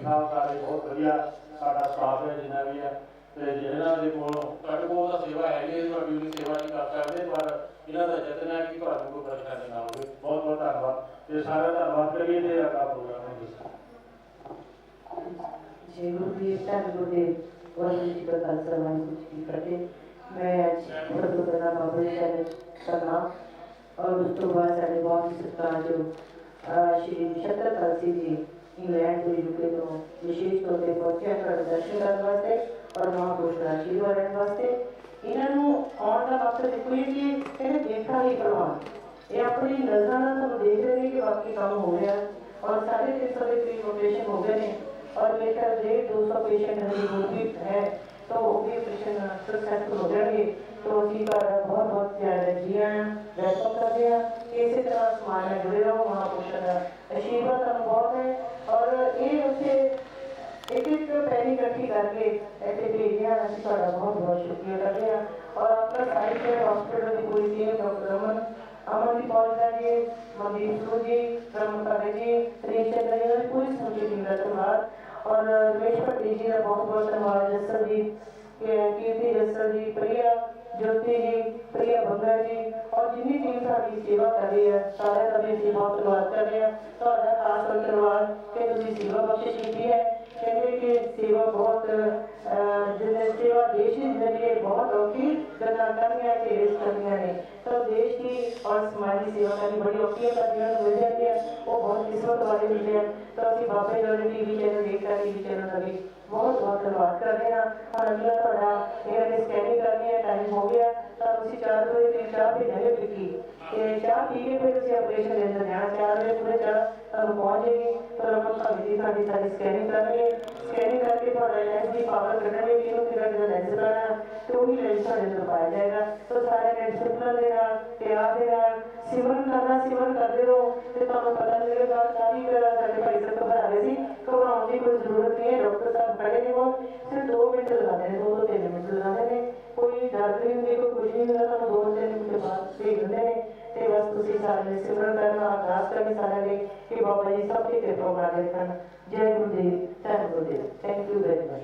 ਸਾਹਿਬ ਸਾਰੇ ਬਹੁਤ ਵਧੀਆ ਸਾਡਾ ਸਟਾਫ ਹੈ ਜਿੰਨਾ ਵੀ ਹੈ। ਤੇ ਜਿਹਨਾਂ ਦੇ ਕੋਲ ਤੁਹਾਡੇ ਕੋਲ ਤਾਂ ਸੇਵਾ ਹੈ ਨਹੀਂ ਤੁਹਾਡੀ ਵੀ ਸੇਵਾ ਨਹੀਂ ਕਰ ਸਕਦੇ ਪਰ ਇਹਨਾਂ ਦਾ ਯਤਨ ਹੈ ਕਿ ਤੁਹਾਨੂੰ ਕੋਈ ਪਰੇਸ਼ਾਨੀ ਨਾ ਹੋਵੇ। ਬਹੁਤ ਬਹੁਤ ਧੰਨਵਾਦ। ਤੇ ਸਾਰਿਆਂ ਦਾ ਧੰਨਵਾਦ ਕਰੀਏ ਤੇ ਆਪਣਾ ਪ੍ਰੋਗਰਾਮ ਨੂੰ ਜੀ ਜੈ ਧੰਨ ਗੁਰਦੇਵ ਵਾਹਿਗੁਰੂ ਜੀ ਕਾ ਖਾਲਸਾ ਵਾਹਿਗੁਰੂ ਜੀ ਕੀ ਫਤਿਹ ਮੈਂ ਅੱਜ ਫਤਿਹ ਕਰਨਾ ਬਾਬਾ ਜੀ ਦਾ ਕਰਨਾ ਔਰ ਉਸ ਤੋਂ ਬਾਅਦ ਸਾਡੇ ਬਹੁਤ ਸਤਿਕਾਰਯੋਗ ਸ਼੍ਰੀ ਨਛੱਤਰ ਕਲਸੀ ਜੀ, ਇੰਗਲੈਂਡ ਤੋਂ ਯੂਕੇ ਤੋਂ ਵਿਸ਼ੇਸ਼ ਤੌਰ ਤੇ ਪਹੁੰਚੇ ਹਨ ਦਰਸ਼ਨ ਕਰਨ ਵਾਸਤੇ ਔਰ ਮਹਾਂਪੁਰਸ਼ ਦਾ ਆਸ਼ੀਰਵਾਦ ਲੈਣ ਵਾਸਤੇ। ਇਹਨਾਂ ਨੂੰ ਆਉਣ ਦਾ ਮਕਸਦ ਇੱਕੋ ਹੀ ਕਿ ਇਹਨੇ ਦੇਖਣਾ ਹੀ ਪ੍ਰਵਾਨ ਇਹ ਆਪਣੀ ਨਜ਼ਰਾਂ ਨਾਲ ਤੁਹਾਨੂੰ ਦੇਖ ਰਹੇ ਨੇ ਕਿ ਵਾਕਈ ਕੰਮ ਹੋ ਰਿਹਾ। ਔਰ ਸਾਢੇ ਤਿੰਨ ਸੌ ਦੇ ਕਰੀਬ ਆਪਰੇਸ਼ਨ ਹੋ ਗਏ ਨੇ। और लेकर डेढ़ दो सौ पेशेंट हमें है तो वो भी ऑपरेशन सक्सेसफुल हो जाएँगे। तो उसी पर बहुत बहुत ज़्यादा जी हाँ वेलकम करते हैं इसी तरह समाज है जुड़े रहो, महापुरुषों का आशीर्वाद, अनुभव है। और ये उसे एक एक पहली इकट्ठी करके ऐसे भेजिया बहुत बहुत शुक्रिया कर रहे हैं और आपका साहित्य हॉस्पिटल की पूरी टीम डॉक्टर रमन ਅਮਨਦੀਪ ਪੌਲਦਾ ਜੀ ਮਨਦੀਪ ਸੂ ਜੀ ਰਮਨ ਕਾਲੇ ਜੀ ਤ੍ਰਿਸ਼ ਚੰਦਰ ਜੀ ਦੀ ਪੂਰੀ ਸਮੂਹ ਟੀਮ ਦਾ ਧੰਨਵਾਦ ਔਰ ਰਮੇਸ਼ ਭੱਟੀ ਜੀ ਦਾ ਬਹੁਤ ਬਹੁਤ ਧੰਨਵਾਦ ਜਸਰ ਜੀ ਕਿ- ਕੀਰਤੀ ਜਸਰ ਜੀ ਪ੍ਰਿਆ ਜੋਤੀ ਜੀ ਪ੍ਰਿਆ ਬੰਗਾ ਜੀ ਔਰ ਜਿੰਨੀ ਟੀਮ ਸਾਡੀ ਸੇਵਾ ਕਰ ਰਹੀ ਹੈ ਸਾਰਿਆਂ ਦਾ ਵੀ ਅਸੀਂ ਬਹੁਤ ਧੰਨਵਾਦ ਕਰਦੇ ਹਾਂ ਤੁਹਾਡਾ ਖਾਸ ਤੌਰ ਤੇ ਧੰਨਵਾਦ ਕਿ ਤੁਸੀਂ ਸੇਵਾ ਬਖਸ਼ਿਸ਼ ਕੀਤੀ ਹੈ ਕਹਿੰਦੇ ਕਿ ਸੇਵਾ ਬਹੁਤ ਅਹ, ਜਿਹਦੇ ਸੇਵਾ ਦੇਸ਼ ਦੀ ਜ਼ਿੰਦਗੀ ਬਹੁਤ ਔਖੀ ਗੱਲਾਂ ਕਰਨੀਆਂ ਤੇ ਇਸ ਕਰਨੀਆਂ ਨੇ ਤਾਂ ਦੇਸ਼ ਦੀ ਔਰ ਸਮਾਜ ਦੀ ਸੇਵਾ ਕਰਨੀ ਬੜੀ ਔਖੀ ਹੈ ਪਰ ਜਿਹਨਾਂ ਨੂੰ ਮਿਲ ਜਾਂਦੀ ਹੈ ਉਹ ਬਹੁਤ ਕਿਸਮਤ ਵਾਲੇ ਹੁੰਦੇ ਆ ਤਾਂ ਅਸੀਂ ਬਾਬੇ ਜੀ ਟੀਵੀ ਚੈਨਲ ਦੇਖਦਾ ਟੀਵੀ ਚੈਨਲ ਦਾ ਵੀ ਬਹੁਤ ਬਹੁਤ ਧੰਨਵਾਦ ਕਰਦੇ ਹਾਂ ਹੁਣ ਅਗਲਾ ਤੁਹਾਡਾ ਟਾਈਮ ਹੋ ਗਿਆ, ਤਾਂ ਤੁਸੀਂ 4 ਵਜੇ ਦੀ ਚਾਹ ਭੇਜਾਂਗੇ ਟਿੱਕੀ ਤੇ ਚਾਹ ਪੀ ਕੇ ਫਿਰ ਤੁਸੀਂ ਆਪਰੇਸ਼ਨ ਦੇ ਅੰਦਰ ਜਾਣਾ। 4 ਵਜੇ ਪੂਰੇ ਚਾਹ ਤੁਹਾਨੂੰ ਪਹੁੰਚ ਜਾਏਗੀ। ਤਾਂ ਆਪਾਂ ਭਾਵੇਂ ਜੀ ਸਾਡੀ ਸਾਡੀ ਸਕੈਨਿੰਗ ਕਰਨਗੇ ਸਕੈਨਿੰਗ ਕਰਕੇ ਤੁਹਾਡਾ ਲੈਂਸ ਦੀ ਪਾਵਰ ਕੱਢਣਗੇ ਕਿ ਇਹਨੂੰ ਕਿਹੜਾ ਕਿਹੜਾ ਲੈਂਸ ਲਾਣਾ ਤੇ ਉਹ ਵੀ ਲੈਂਸ ਤੁਹਾਡੇ ਅੰਦਰ ਪਾਇਆ ਜਾਏਗਾ। ਤਾਂ ਸਾਰੇ ਨੇ ਡਿਸਪਲਿਨ ਦੇ ਨਾਲ ਪਿਆਰ ਦੇ ਨਾਲ ਸਿਮਰਨ ਕਰਨਾ, ਸਿਮਰਨ ਕਰਦੇ ਰਹੋ। ਤੇ ਤੁਹਾਨੂੰ ਪਤਾ ਲੱਗੇਗਾ ਕਾਫੀ ਸਾਡੇ ਭਾਈ ਸਾਹਿਬ ਘਬਰਾਉਣ ਦੀ ਕੋਈ ਜ਼ਰੂਰਤ ਨਹੀਂ ਹੈ, ਡਾਕਟਰ ਸਾਹਿਬ ਖੜੇ ਨੇ ਉਹ, ਸਿਰਫ 2 ਮਿੰਟ ਲਗਾਉਂਦੇ ਨੇ 2 ਤੋਂ 3 ਮਿੰਟ ਲਗਾਉਂਦੇ ਨੇ। ਕੋਈ ਦਰਦ ਨਹੀਂ ਹੁੰਦੀ, ਕੋਈ ਕੁਝ ਨਹੀਂ ਹੁੰਦਾ, ਤੁਹਾਨੂੰ 2 3 ਮਿੰਟ ਬਾਅਦ ਠੀਕ ਹੁੰਦੇ ਨੇ ਤੇ ਬਸ ਤੁਸੀਂ ਸਾਰੇ ਸਿਮਰਨ ਕਰਨਾ, ਅਰਦਾਸ ਕਰਨੀ ਸਾਰਿਆਂ ਲਈ ਕਿ ਬਾਬਾ ਜੀ ਸਭ ਦੀ ਕਿਰਪਾ ਬਣਾ ਦੇ ਹਨ ਜੈ ਗੁਰਦੇਵ ਸਹਿ Gurdev. Thank you very much